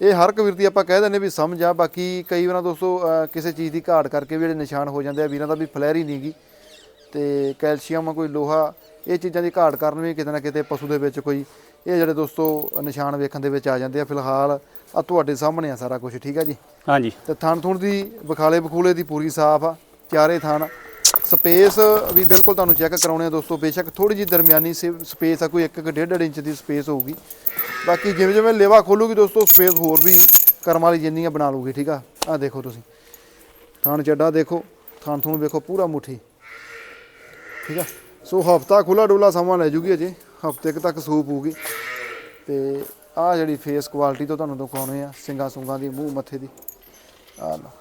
ਇਹ ਹਰ ਇੱਕ ਵੀਰ ਦੀ ਆਪਾਂ ਕਹਿ ਦਿੰਦੇ ਵੀ ਸਮਝ ਆ ਬਾਕੀ ਕਈ ਵਾਰਾਂ ਦੋਸਤੋ ਅਹ, ਕਿਸੇ ਚੀਜ਼ ਦੀ ਘਾਟ ਕਰਕੇ ਵੀ ਜਿਹੜੇ ਨਿਸ਼ਾਨ ਹੋ ਜਾਂਦੇ ਆ ਵੀਰਾਂ ਦਾ ਵੀ ਫਲੈਰੀ ਨਹੀਂਗੀ ਤੇ ਕੈਲਸ਼ੀਅਮ ਕੋਈ ਲੋਹਾ ਇਹ ਚੀਜ਼ਾਂ ਦੀ ਘਾਟ ਕਾਰਨ ਵੀ ਕਿਤੇ ਨਾ ਕਿਤੇ ਪਸ਼ੂ ਦੇ ਵਿੱਚ ਕੋਈ ਇਹ ਜਿਹੜੇ ਦੋਸਤੋ ਨਿਸ਼ਾਨ ਵੇਖਣ ਦੇ ਵਿੱਚ ਆ ਜਾਂਦੇ ਆ ਫਿਲਹਾਲ ਆ ਤੁਹਾਡੇ ਸਾਹਮਣੇ ਆ ਸਾਰਾ ਕੁਝ ਠੀਕ ਆ ਜੀ? ਹਾਂਜੀ। ਤੇ ਥਣ ਥੁਣ ਦੀ ਵਿਖਾਲੇ ਬਖੂਲੇ ਦੀ ਪੂਰੀ ਸਾਫ਼ ਆ ਚਾਰੇ ਥਣ। ਸਪੇਸ ਵੀ ਬਿਲਕੁਲ ਤੁਹਾਨੂੰ ਚੈੱਕ ਕਰਾਉਣੇ ਆ ਦੋਸਤੋ ਬੇਸ਼ੱਕ ਥੋੜੀ ਜੀ ਦਰਮਿਆਨੀ ਸਪੇਸ ਆ ਕੋਈ 1.5 ਇੰਚ ਦੀ ਸਪੇਸ ਹੋਊਗੀ। ਬਾਕੀ ਜਿਵੇਂ ਜਿਵੇਂ ਲੇਵਾ ਖੋਲੂਗੀ ਦੋਸਤੋ ਸਪੇਸ ਹੋਰ ਵੀ ਕਰਮ ਵਾਲੀ ਜਿੰਨੀਆਂ ਬਣਾ ਲੂਗੀ ਠੀਕ ਆ? ਆ ਦੇਖੋ ਤੁਸੀਂ। ਥਣ ਚੱਡਾ ਦੇਖੋ ਥਣ ਥਣ ਵੇਖੋ ਪੂਰਾ ਮੁੱਠੀ। ਠੀਕ ਆ? ਸੋ ਹਫਤਾ ਖੁੱਲਾ ਡੋਲਾ ਸਮਾਂ ਲੈ ਜੂਗੀ ਅਜੇ, ਹਫ਼ਤੇ ਕੁ ਤੱਕ ਸੂਪ ਹੋਊਗੀ ਤੇ ਆ ਜਿਹੜੀ ਫੇਸ ਕੁਆਲਿਟੀ ਤੋਂ ਤੁਹਾਨੂੰ ਦਿਖਾਉਣੇ ਆ, ਸਿੰਗਾ ਸੁੰਗਾ ਦੀ, ਮੂੰਹ ਮੱਥੇ ਦੀ। ਆ ਲਓ।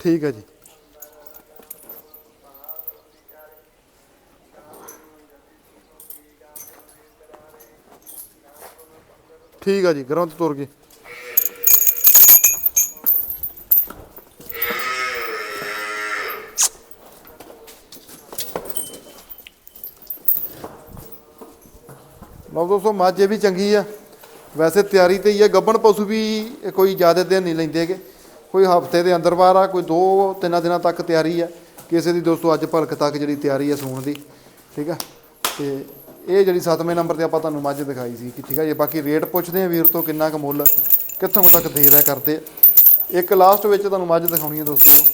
ਠੀਕ ਹੈ ਜੀ। ਠੀਕ ਆ ਜੀ ਗਰਮ ਤੋਂ ਤੁਰ ਗਏ ਲਓ ਦੋਸਤੋ, ਮੱਝ ਇਹ ਵੀ ਚੰਗੀ ਆ। ਵੈਸੇ ਤਿਆਰੀ ਤੇ ਹੀ ਆ ਗੱਬਣ ਪਸ਼ੂ ਵੀ ਕੋਈ ਜ਼ਿਆਦਾ ਦਿਨ ਨਹੀਂ ਲੈਂਦੇ ਲੈਂਦੇਗੇ ਕੋਈ ਹਫ਼ਤੇ ਦੇ ਅੰਦਰ ਬਾਹਰ ਆ, ਕੋਈ ਦੋ, ਤਿੰਨਾਂ ਦਿਨਾਂ ਤੱਕ ਤਿਆਰੀ ਆ। ਕਿਸੇ ਦੀ ਦੋਸਤੋ ਅੱਜ ਭਲਕ ਤੱਕ ਜਿਹੜੀ ਤਿਆਰੀ ਆ ਸੂਣ ਦੀ, ਠੀਕ ਆ? ਤੇ ਇਹ ਜਿਹੜੀ 7ਵੇਂ ਨੰਬਰ ਤੇ ਆਪਾਂ ਤੁਹਾਨੂੰ ਮੱਝ ਦਿਖਾਈ ਸੀ ਕਿ ਠੀਕ ਆ ਜੀ ਬਾਕੀ ਰੇਟ ਪੁੱਛਦੇ ਆ ਵੀਰ ਤੋਂ ਕਿੰਨਾ ਕੁ ਮੁੱਲ ਕਿੱਥੋਂ ਤੱਕ ਦੇ ਲੈ ਕਰਦੇ। ਇੱਕ ਲਾਸਟ ਵਿੱਚ ਤੁਹਾਨੂੰ ਮੱਝ ਦਿਖਾਉਣੀ ਹੈ ਦੋਸਤੋ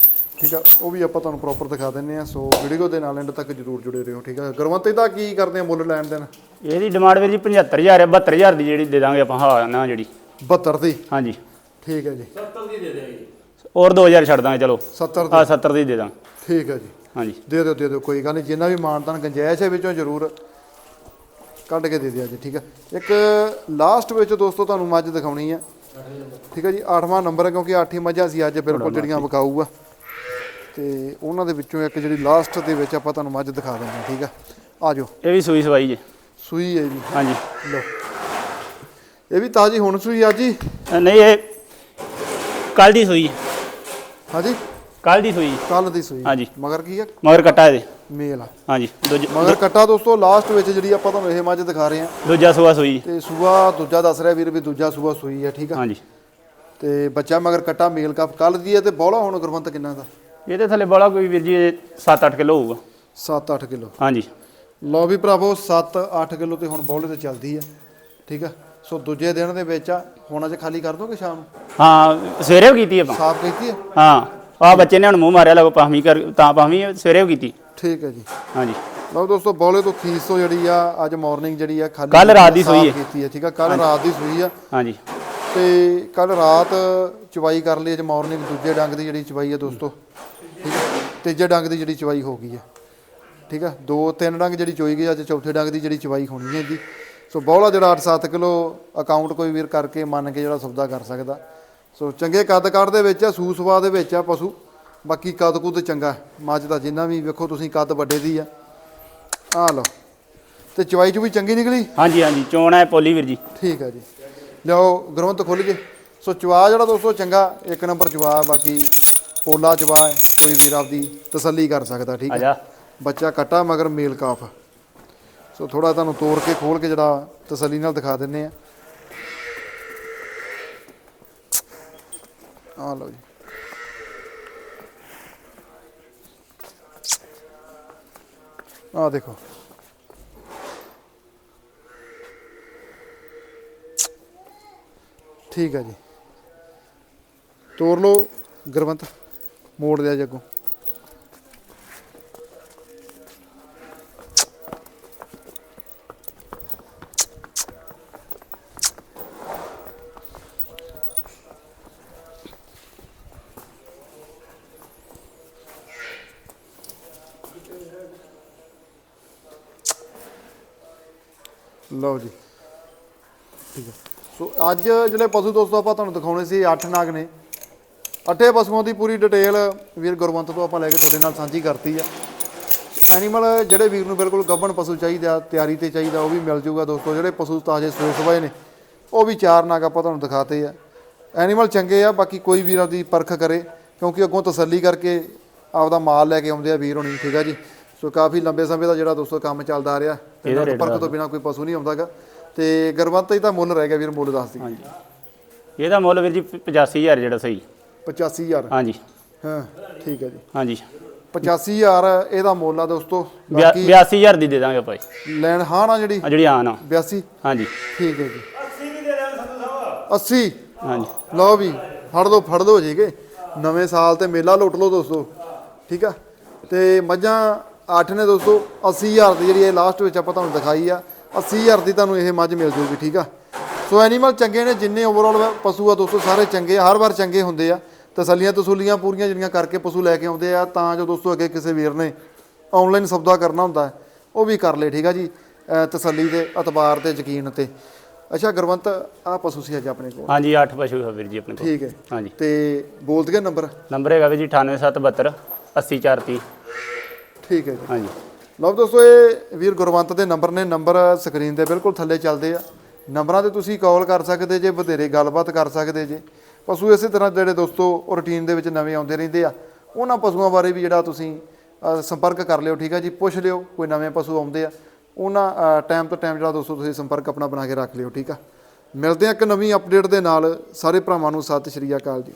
ਠੀਕ ਆ ਉਹ ਵੀ ਆਪਾਂ ਤੁਹਾਨੂੰ ਪ੍ਰੋਪਰ ਦਿਖਾ ਦਿੰਨੇ ਆ ਸੋ ਵੀਡੀਓ ਦੇ ਨਾਲ ਐਂਡ ਤੱਕ ਜਰੂਰ ਜੁੜੇ ਰਹੋ ਠੀਕ ਆ। ਗੁਰਵੰਤ ਇਹਦਾ ਕੀ ਕਰਦੇ ਆ ਮੁੱਲ ਲੈਣ ਦੇਣ? ਇਹਦੀ ਡਿਮਾਂਡ ਵੀਰ ਜੀ 75000 ਹੈ 72000 ਦੀ ਜਿਹੜੀ ਦੇ ਦਾਂਗੇ ਆਪਾਂ ਹਾਂ ਨਾ ਜਿਹੜੀ। 72 ਦੀ? ਹਾਂਜੀ। ਠੀਕ ਹੈ ਜੀ। 70 ਦੀ ਦੇ ਦੇਗੀ ਹੋਰ 2000 ਛੱਡ ਦਾਂਗੇ ਚਲੋ। 70 ਆ ਦੀ 70 ਦੀ ਦੇ ਦਾਂਗੇ ਠੀਕ ਹੈ ਜੀ। ਹਾਂਜੀ। ਦੇ ਦਿਓ ਦੇ ਦਿਓ ਕੋਈ ਗੱਲ ਨਹੀਂ ਜਿੰਨਾ ਵੀ ਮਾਨਤਾਨ ਗੰਜਾਇਸ਼ ਹੈ ਵਿੱਚੋਂ ਜ਼ਰੂਰ ਕੱਢ ਕੇ ਦੇ ਦਿਆ ਜੀ ਠੀਕ ਹੈ ਇੱਕ ਲਾਸਟ ਵਿੱਚ ਦੋਸਤੋ ਤੁਹਾਨੂੰ ਮੱਝ ਦਿਖਾਉਣੀ ਆ। ਠੀਕ ਹੈ ਜੀ? 8ਵਾਂ ਨੰਬਰ ਹੈ ਕਿਉਂਕਿ 8 ਹੀ ਮੱਝਾਂ ਸੀ ਅੱਜ ਬਿਲਕੁਲ ਜਿਹੜੀਆਂ ਵਿਕਾਊ ਆ ਤੇ ਉਹਨਾਂ ਦੇ ਵਿੱਚੋਂ ਇੱਕ ਜਿਹੜੀ ਲਾਸਟ ਦੇ ਵਿੱਚ ਆਪਾਂ ਤੁਹਾਨੂੰ ਮੱਝ ਦਿਖਾ ਦਿੰਦੇ ਹਾਂ ਠੀਕ ਆ? ਆ ਜਾਓ। ਇਹ ਵੀ ਸੂਈ ਸਵਾਈ ਜੀ। ਸੂਈ ਹੈ ਜੀ। ਹਾਂਜੀ। ਲਓ। ਇਹ ਵੀ ਤਾਜੀ ਹੁਣ ਸੂਈ ਆ ਜੀ? ਨਹੀਂ ਇਹ ਕੱਲ ਦੀ ਸੂਈ ਹਾਂਜੀ? ਕੱਲ ਦੀ ਸੂਈ। ਕੱਲ ਦੀ ਸੂਈ। ਹਾਂਜੀ। ਮਗਰ ਕੀ ਆ? ਮਗਰ ਕੱਟਾ ਇਹਦੇ। ਮੇਲ ਆ। ਹਾਂਜੀ। ਮਗਰ ਕੱਟਾ ਦੋਸਤੋ ਲਾਸਟ ਵਿੱਚ ਜਿਹੜੀ ਆਪਾਂ ਤੁਹਾਨੂੰ ਇਹ ਮੱਝ ਦਿਖਾ ਰਹੇ ਹਾਂ। ਦੂਜਾ ਸੂਆ ਸੂਈ। ਤੇ ਸੂਆ ਦੂਜਾ ਦੱਸ ਰਿਹਾ ਵੀਰ ਵੀ ਦੂਜਾ ਸੂਆ ਸੂਈ ਹੈ ਠੀਕ ਆ? ਹਾਂਜੀ। ਤੇ ਬੱਚਾ ਮਗਰ ਕੱਟਾ ਮੇਲ ਕੱਪ। ਕੱਲ ਦੀ ਹੈ ਤੇ ਬੋਲਾ ਹੁਣ ਗੁਰਵੰਤ ਕਿੰਨਾ ਦਾ? ਇਹਦੇ ਥੱਲੇ ਬੜਾ ਕੋਈ ਵੀਰ ਜੀ 7-8 ਕਿਲੋ ਹੋਊਗਾ। 7-8 ਕਿਲੋ। ਹਾਂਜੀ। ਲਓ ਵੀ ਭਰਾਵੋ 7-8 ਕਿਲੋ ਤੇ ਹੁਣ ਬੋਲੇ ਤੇ ਚੱਲਦੀ ਆ ਠੀਕ ਆ? ਸੋ ਦੂਜੇ ਦਿਨ ਦੇ ਵਿੱਚ ਆ ਹੁਣ ਅੱਜ ਖਾਲੀ ਕਰ ਦੋਗੇ ਸ਼ਾਮ ਨੂੰ? ਹਾਂ ਸਵੇਰੇ ਕੀਤੀ ਆਪਾਂ। ਸਾਫ਼ ਕੀਤੀ ਆ? ਹਾਂ। ਆ ਬੱਚੇ ਨੇ ਹੁਣ ਮੂੰਹ ਮਾਰਿਆ ਲਗੋ ਪਾਵੀਂ ਕਰ ਤਾਂ ਪਾਵੀਂ ਸਵੇਰੇ ਵੀ ਕੀਤੀ। ਠੀਕ ਹੈ ਜੀ। ਹਾਂਜੀ। ਲਓ ਦੋਸਤੋ ਬੋਲੇ ਤੋਂ ਖੀਸ ਤੋਂ ਜਿਹੜੀ ਆ ਅੱਜ ਮਾਰਨਿੰਗ ਜਿਹੜੀ ਆ ਖਾਲੀ ਕੱਲ੍ਹ ਰਾਤ ਦੀ ਸਾਫ਼ ਸੂਈ ਹੈ। ਕੀਤੀ ਆ ਠੀਕ ਆ? ਕੱਲ ਰਾਤ ਦੀ ਸੂਈ ਆ। ਹਾਂਜੀ। ਤੇ ਕੱਲ ਰਾਤ ਚਵਾਈ ਕਰ ਲਈ ਅੱਜ ਮਾਰਨਿੰਗ ਦੂਜੇ ਡੰਗ ਦੀ ਜਿਹੜੀ ਚਵਾਈ ਆ ਦੋਸਤੋ। ਠੀਕ ਹੈ ਤੀਜੇ ਡੰਗ ਦੀ ਜਿਹੜੀ ਚਵਾਈ ਹੋ ਗਈ ਹੈ ਠੀਕ ਆ? ਦੋ ਤਿੰਨ ਡੰਗ ਜਿਹੜੀ ਚੋਈ ਗਈ ਅੱਜ ਚੌਥੇ ਡੰਗ ਦੀ ਜਿਹੜੀ ਚਵਾਈ ਹੋਣੀ ਹੈ ਜੀ। ਸੋ ਬੌਲਾ ਜਿਹੜਾ 8-7 ਕਿਲੋ ਅਕਾਊਂਟ ਕੋਈ ਵੀਰ ਕਰਕੇ ਮੰਨ ਕੇ ਜਿਹੜਾ ਸੌਦਾ ਕਰ ਸਕਦਾ। ਸੋ ਚੰਗੇ ਕੱਦ ਕਾਠ ਦੇ ਵਿੱਚ ਆ ਸੂਸਵਾ ਦੇ ਵਿੱਚ ਆ ਪਸ਼ੂ। ਬਾਕੀ ਕੱਦ ਕੁੱਦ ਚੰਗਾ। ਮੱਝ ਦਾ ਜਿੰਨਾ ਵੀ ਵੇਖੋ ਤੁਸੀਂ ਕੱਦ ਵੱਡੇ ਦੀ ਆ। ਆ ਲਓ ਤੇ ਚਵਾਈ ਚ ਵੀ ਚੰਗੀ ਨਿਕਲੀ? ਹਾਂਜੀ ਹਾਂਜੀ ਚੋਣ ਹੈ ਪੋਲੀ ਵੀਰ ਜੀ। ਠੀਕ ਹੈ ਜੀ। ਲਿਓ ਗਰੰਤ ਖੁੱਲ ਗਏ। ਸੋ ਚਵਾ ਜਿਹੜਾ ਦੋਸਤੋ ਚੰਗਾ ਇੱਕ ਨੰਬਰ ਚਵਾ ਬਾਕੀ ਪੋਲਾ ਚਵਾ ਕੋਈ ਵੀਰ ਆਪਦੀ ਤਸੱਲੀ ਕਰ ਸਕਦਾ ਠੀਕ ਆ ਹੈ ਬੱਚਾ ਕੱਟਾ ਮਗਰ ਮੇਲ ਕਾਫ। ਸੋ ਥੋੜਾ ਤੁਹਾਨੂੰ ਤੋੜ ਕੇ ਖੋਲ ਕੇ ਜਿਹੜਾ ਤਸੱਲੀ ਨਾਲ ਦਿਖਾ ਦਿੰਨੇ ਆ। ਆ ਲਓ ਜੀ। ਆ ਦੇਖੋ। ਠੀਕ ਹੈ ਜੀ। ਤੋਰ ਲਓ ਗੁਰਵੰਤ ਮੋੜ ਦਿਆ ਜੱਗੋਂ ਲਓ ਜੀ। ਠੀਕ ਹੈ। ਸੋ ਅੱਜ ਜਿਹੜੇ ਪਸ਼ੂ ਦੋਸਤੋ ਆਪਾਂ ਤੁਹਾਨੂੰ ਦਿਖਾਉਣੇ ਸੀ 8 ਨਾਗ ਨੇ। ਅੱਠੇ ਪਸ਼ੂਆਂ ਦੀ ਪੂਰੀ ਡਿਟੇਲ ਵੀਰ ਗੁਰਵੰਤ ਤੋਂ ਆਪਾਂ ਲੈ ਕੇ ਤੁਹਾਡੇ ਨਾਲ ਸਾਂਝੀ ਕਰਤੀ ਆ। ਐਨੀਮਲ ਜਿਹੜੇ ਵੀਰ ਨੂੰ ਬਿਲਕੁਲ ਗੱਭਣ ਪਸ਼ੂ ਚਾਹੀਦਾ, ਤਿਆਰੀ ਤੇ ਚਾਹੀਦਾ, ਉਹ ਵੀ ਮਿਲ ਜੂਗਾ ਦੋਸਤੋ। ਜਿਹੜੇ ਪਸ਼ੂ ਤਾਜ਼ੇ ਸੂਏ ਸਵਾਏ ਨੇ, ਉਹ ਵੀ ਚਾਰ ਨਾਗ ਆਪਾਂ ਤੁਹਾਨੂੰ ਦਿਖਾਤੇ ਆ। ਐਨੀਮਲ ਚੰਗੇ ਆ, ਬਾਕੀ ਕੋਈ ਵੀਰ ਆਪਦੀ ਪਰਖ ਕਰੇ, ਕਿਉਂਕਿ ਅੱਗੋਂ ਤਸੱਲੀ ਕਰਕੇ ਆਪਦਾ ਮਾਲ ਲੈ ਕੇ ਆਉਂਦੇ ਆ ਵੀਰ ਹੁਣੀ, ਠੀਕ ਆ ਜੀ। ਸੋ ਕਾਫੀ ਲੰਬੇ ਸਮੇਂ ਦਾ ਜਿਹੜਾ ਦੋਸਤੋ ਕੰਮ ਚੱਲਦਾ ਆ ਰਿਹਾ ਰੇਟ ਪਰਖ ਤੋਂ ਬਿਨਾ ਕੋਈ ਪਸ਼ੂ ਨਹੀਂ ਆਉਂਦਾਗਾ। ਤੇ ਗੁਰਵੰਤ ਹੀ ਤਾਂ ਮੁੱਲ ਰਹਿ ਗਿਆ ਵੀਰ ਮੁੱਲ ਦੱਸ ਦੀ ਹਾਂਜੀ। ਇਹਦਾ ਮੁੱਲ ਵੀਰ ਜੀ 85000 ਜਿਹੜਾ ਸਹੀ। 85000 ਹਾਂਜੀ। ਹਾਂ ਠੀਕ ਹੈ ਜੀ। ਹਾਂਜੀ। 85000 ਇਹਦਾ ਮੁੱਲ ਆ ਦੋਸਤੋ ਬਿਆ- 82000 ਦੀ ਦੇ ਦਾਂਗੇ ਜੀ। ਲੈਣ ਹਾਂ ਨਾ ਜਿਹੜੀ? ਆ ਜਿਹੜੀ ਆਨ ਆ। 82 ਹਾਂਜੀ। ਠੀਕ ਹੈ ਜੀ। 80 ਵੀ ਦੇ ਦੇਣ ਸੰਧੂ ਸਾਹਿਬ। 80 ਹਾਂਜੀ। ਲਓ ਵੀ ਫੜ ਲਓ ਫੜ ਲਓ ਜੀਗੇ ਨਵੇਂ ਸਾਲ ਤੇ ਮੇਲਾ ਲੁੱਟ ਲਓ ਦੋਸਤੋ। ਠੀਕ ਆ? ਤੇ ਮੱਝਾਂ 8 ਨੇ ਦੋਸਤੋ 80000 ਦੀ ਜਿਹੜੀ ਇਹ ਲਾਸਟ ਵਿੱਚ ਆਪਾਂ ਤੁਹਾਨੂੰ ਦਿਖਾਈ ਆ 80000 ਦੀ ਤੁਹਾਨੂੰ ਇਹ ਮੱਝ ਮਿਲ ਜੂਗੀ ਠੀਕ ਆ? ਸੋ ਐਨੀਮਲ ਚੰਗੇ ਨੇ ਜਿੰਨੇ ਓਵਰਆਲ ਪਸ਼ੂ ਆ ਦੋਸਤੋ ਸਾਰੇ ਚੰਗੇ ਆ ਹਰ ਵਾਰ ਚੰਗੇ ਹੁੰਦੇ ਆ। ਤਸੱਲੀਆਂ ਤਸੂਲੀਆਂ ਪੂਰੀਆਂ ਜਿਹੜੀਆਂ ਕਰਕੇ ਪਸ਼ੂ ਲੈ ਕੇ ਆਉਂਦੇ ਆ ਤਾਂ ਜੋ ਦੋਸਤੋ ਅੱਗੇ ਕਿਸੇ ਵੀਰ ਨੇ ਆਨਲਾਈਨ ਸੌਦਾ ਕਰਨਾ ਹੁੰਦਾ ਹੈ, ਉਹ ਵੀ ਕਰ ਲੇ ਠੀਕ ਆ ਜੀ? ਤਸੱਲੀ ਦੇ ਇਤਬਾਰ ਤੇ ਯਕੀਨ ਤੇ। ਅੱਛਾ ਗੁਰਵੰਤ ਆ ਪਸ਼ੂ ਸੀ ਅੱਜ ਆਪਣੇ ਕੋਲ? ਹਾਂਜੀ 8 ਪਸ਼ੂ ਆ ਵੀਰ ਜੀ ਆਪਣੇ ਕੋਲ। ਠੀਕ ਹੈ। ਹਾਂਜੀ। ਤੇ ਬੋਲ ਦਈਏ ਨੰਬਰ? ਨੰਬਰ ਹੈਗਾ ਵੀਰ ਜੀ 98772 80430 ਠੀਕ ਹੈ ਜੀ। ਹਾਂਜੀ। ਲਓ ਦੋਸਤੋ ਇਹ ਵੀਰ ਗੁਰਵੰਤ ਦੇ ਨੰਬਰ ਨੇ ਨੰਬਰ ਸਕਰੀਨ ਦੇ ਬਿਲਕੁਲ ਥੱਲੇ ਚੱਲਦੇ ਆ। ਨੰਬਰਾਂ ਤੇ ਤੁਸੀਂ ਕਾਲ ਕਰ ਸਕਦੇ ਜੇ ਵਧੇਰੇ ਗੱਲਬਾਤ ਕਰ ਸਕਦੇ ਜੇ। ਪਸ਼ੂ ਇਸੇ ਤਰ੍ਹਾਂ ਜਿਹੜੇ ਦੋਸਤੋ ਰੂਟੀਨ ਦੇ ਵਿੱਚ ਨਵੇਂ ਆਉਂਦੇ ਰਹਿੰਦੇ ਆ। ਉਹਨਾਂ ਪਸ਼ੂਆਂ ਬਾਰੇ ਵੀ ਜਿਹੜਾ ਤੁਸੀਂ ਸੰਪਰਕ ਕਰ ਲਿਓ ਠੀਕ ਆ ਜੀ? ਪੁੱਛ ਲਿਓ ਕੋਈ ਨਵੇਂ ਪਸ਼ੂ ਆਉਂਦੇ ਆ। ਉਹਨਾਂ ਟਾਈਮ ਤੋਂ ਟਾਈਮ ਜਿਹੜਾ ਦੋਸਤੋ ਤੁਸੀਂ ਸੰਪਰਕ ਆਪਣਾ ਬਣਾ ਕੇ ਰੱਖ ਲਿਓ ਠੀਕ ਆ? ਮਿਲਦੇ ਆ ਇੱਕ ਨਵੀਂ ਅਪਡੇਟ ਦੇ ਨਾਲ। ਸਾਰੇ ਭਰਾਵਾਂ ਨੂੰ ਸਤਿ ਸ਼੍ਰੀ ਅਕਾਲ ਜੀ।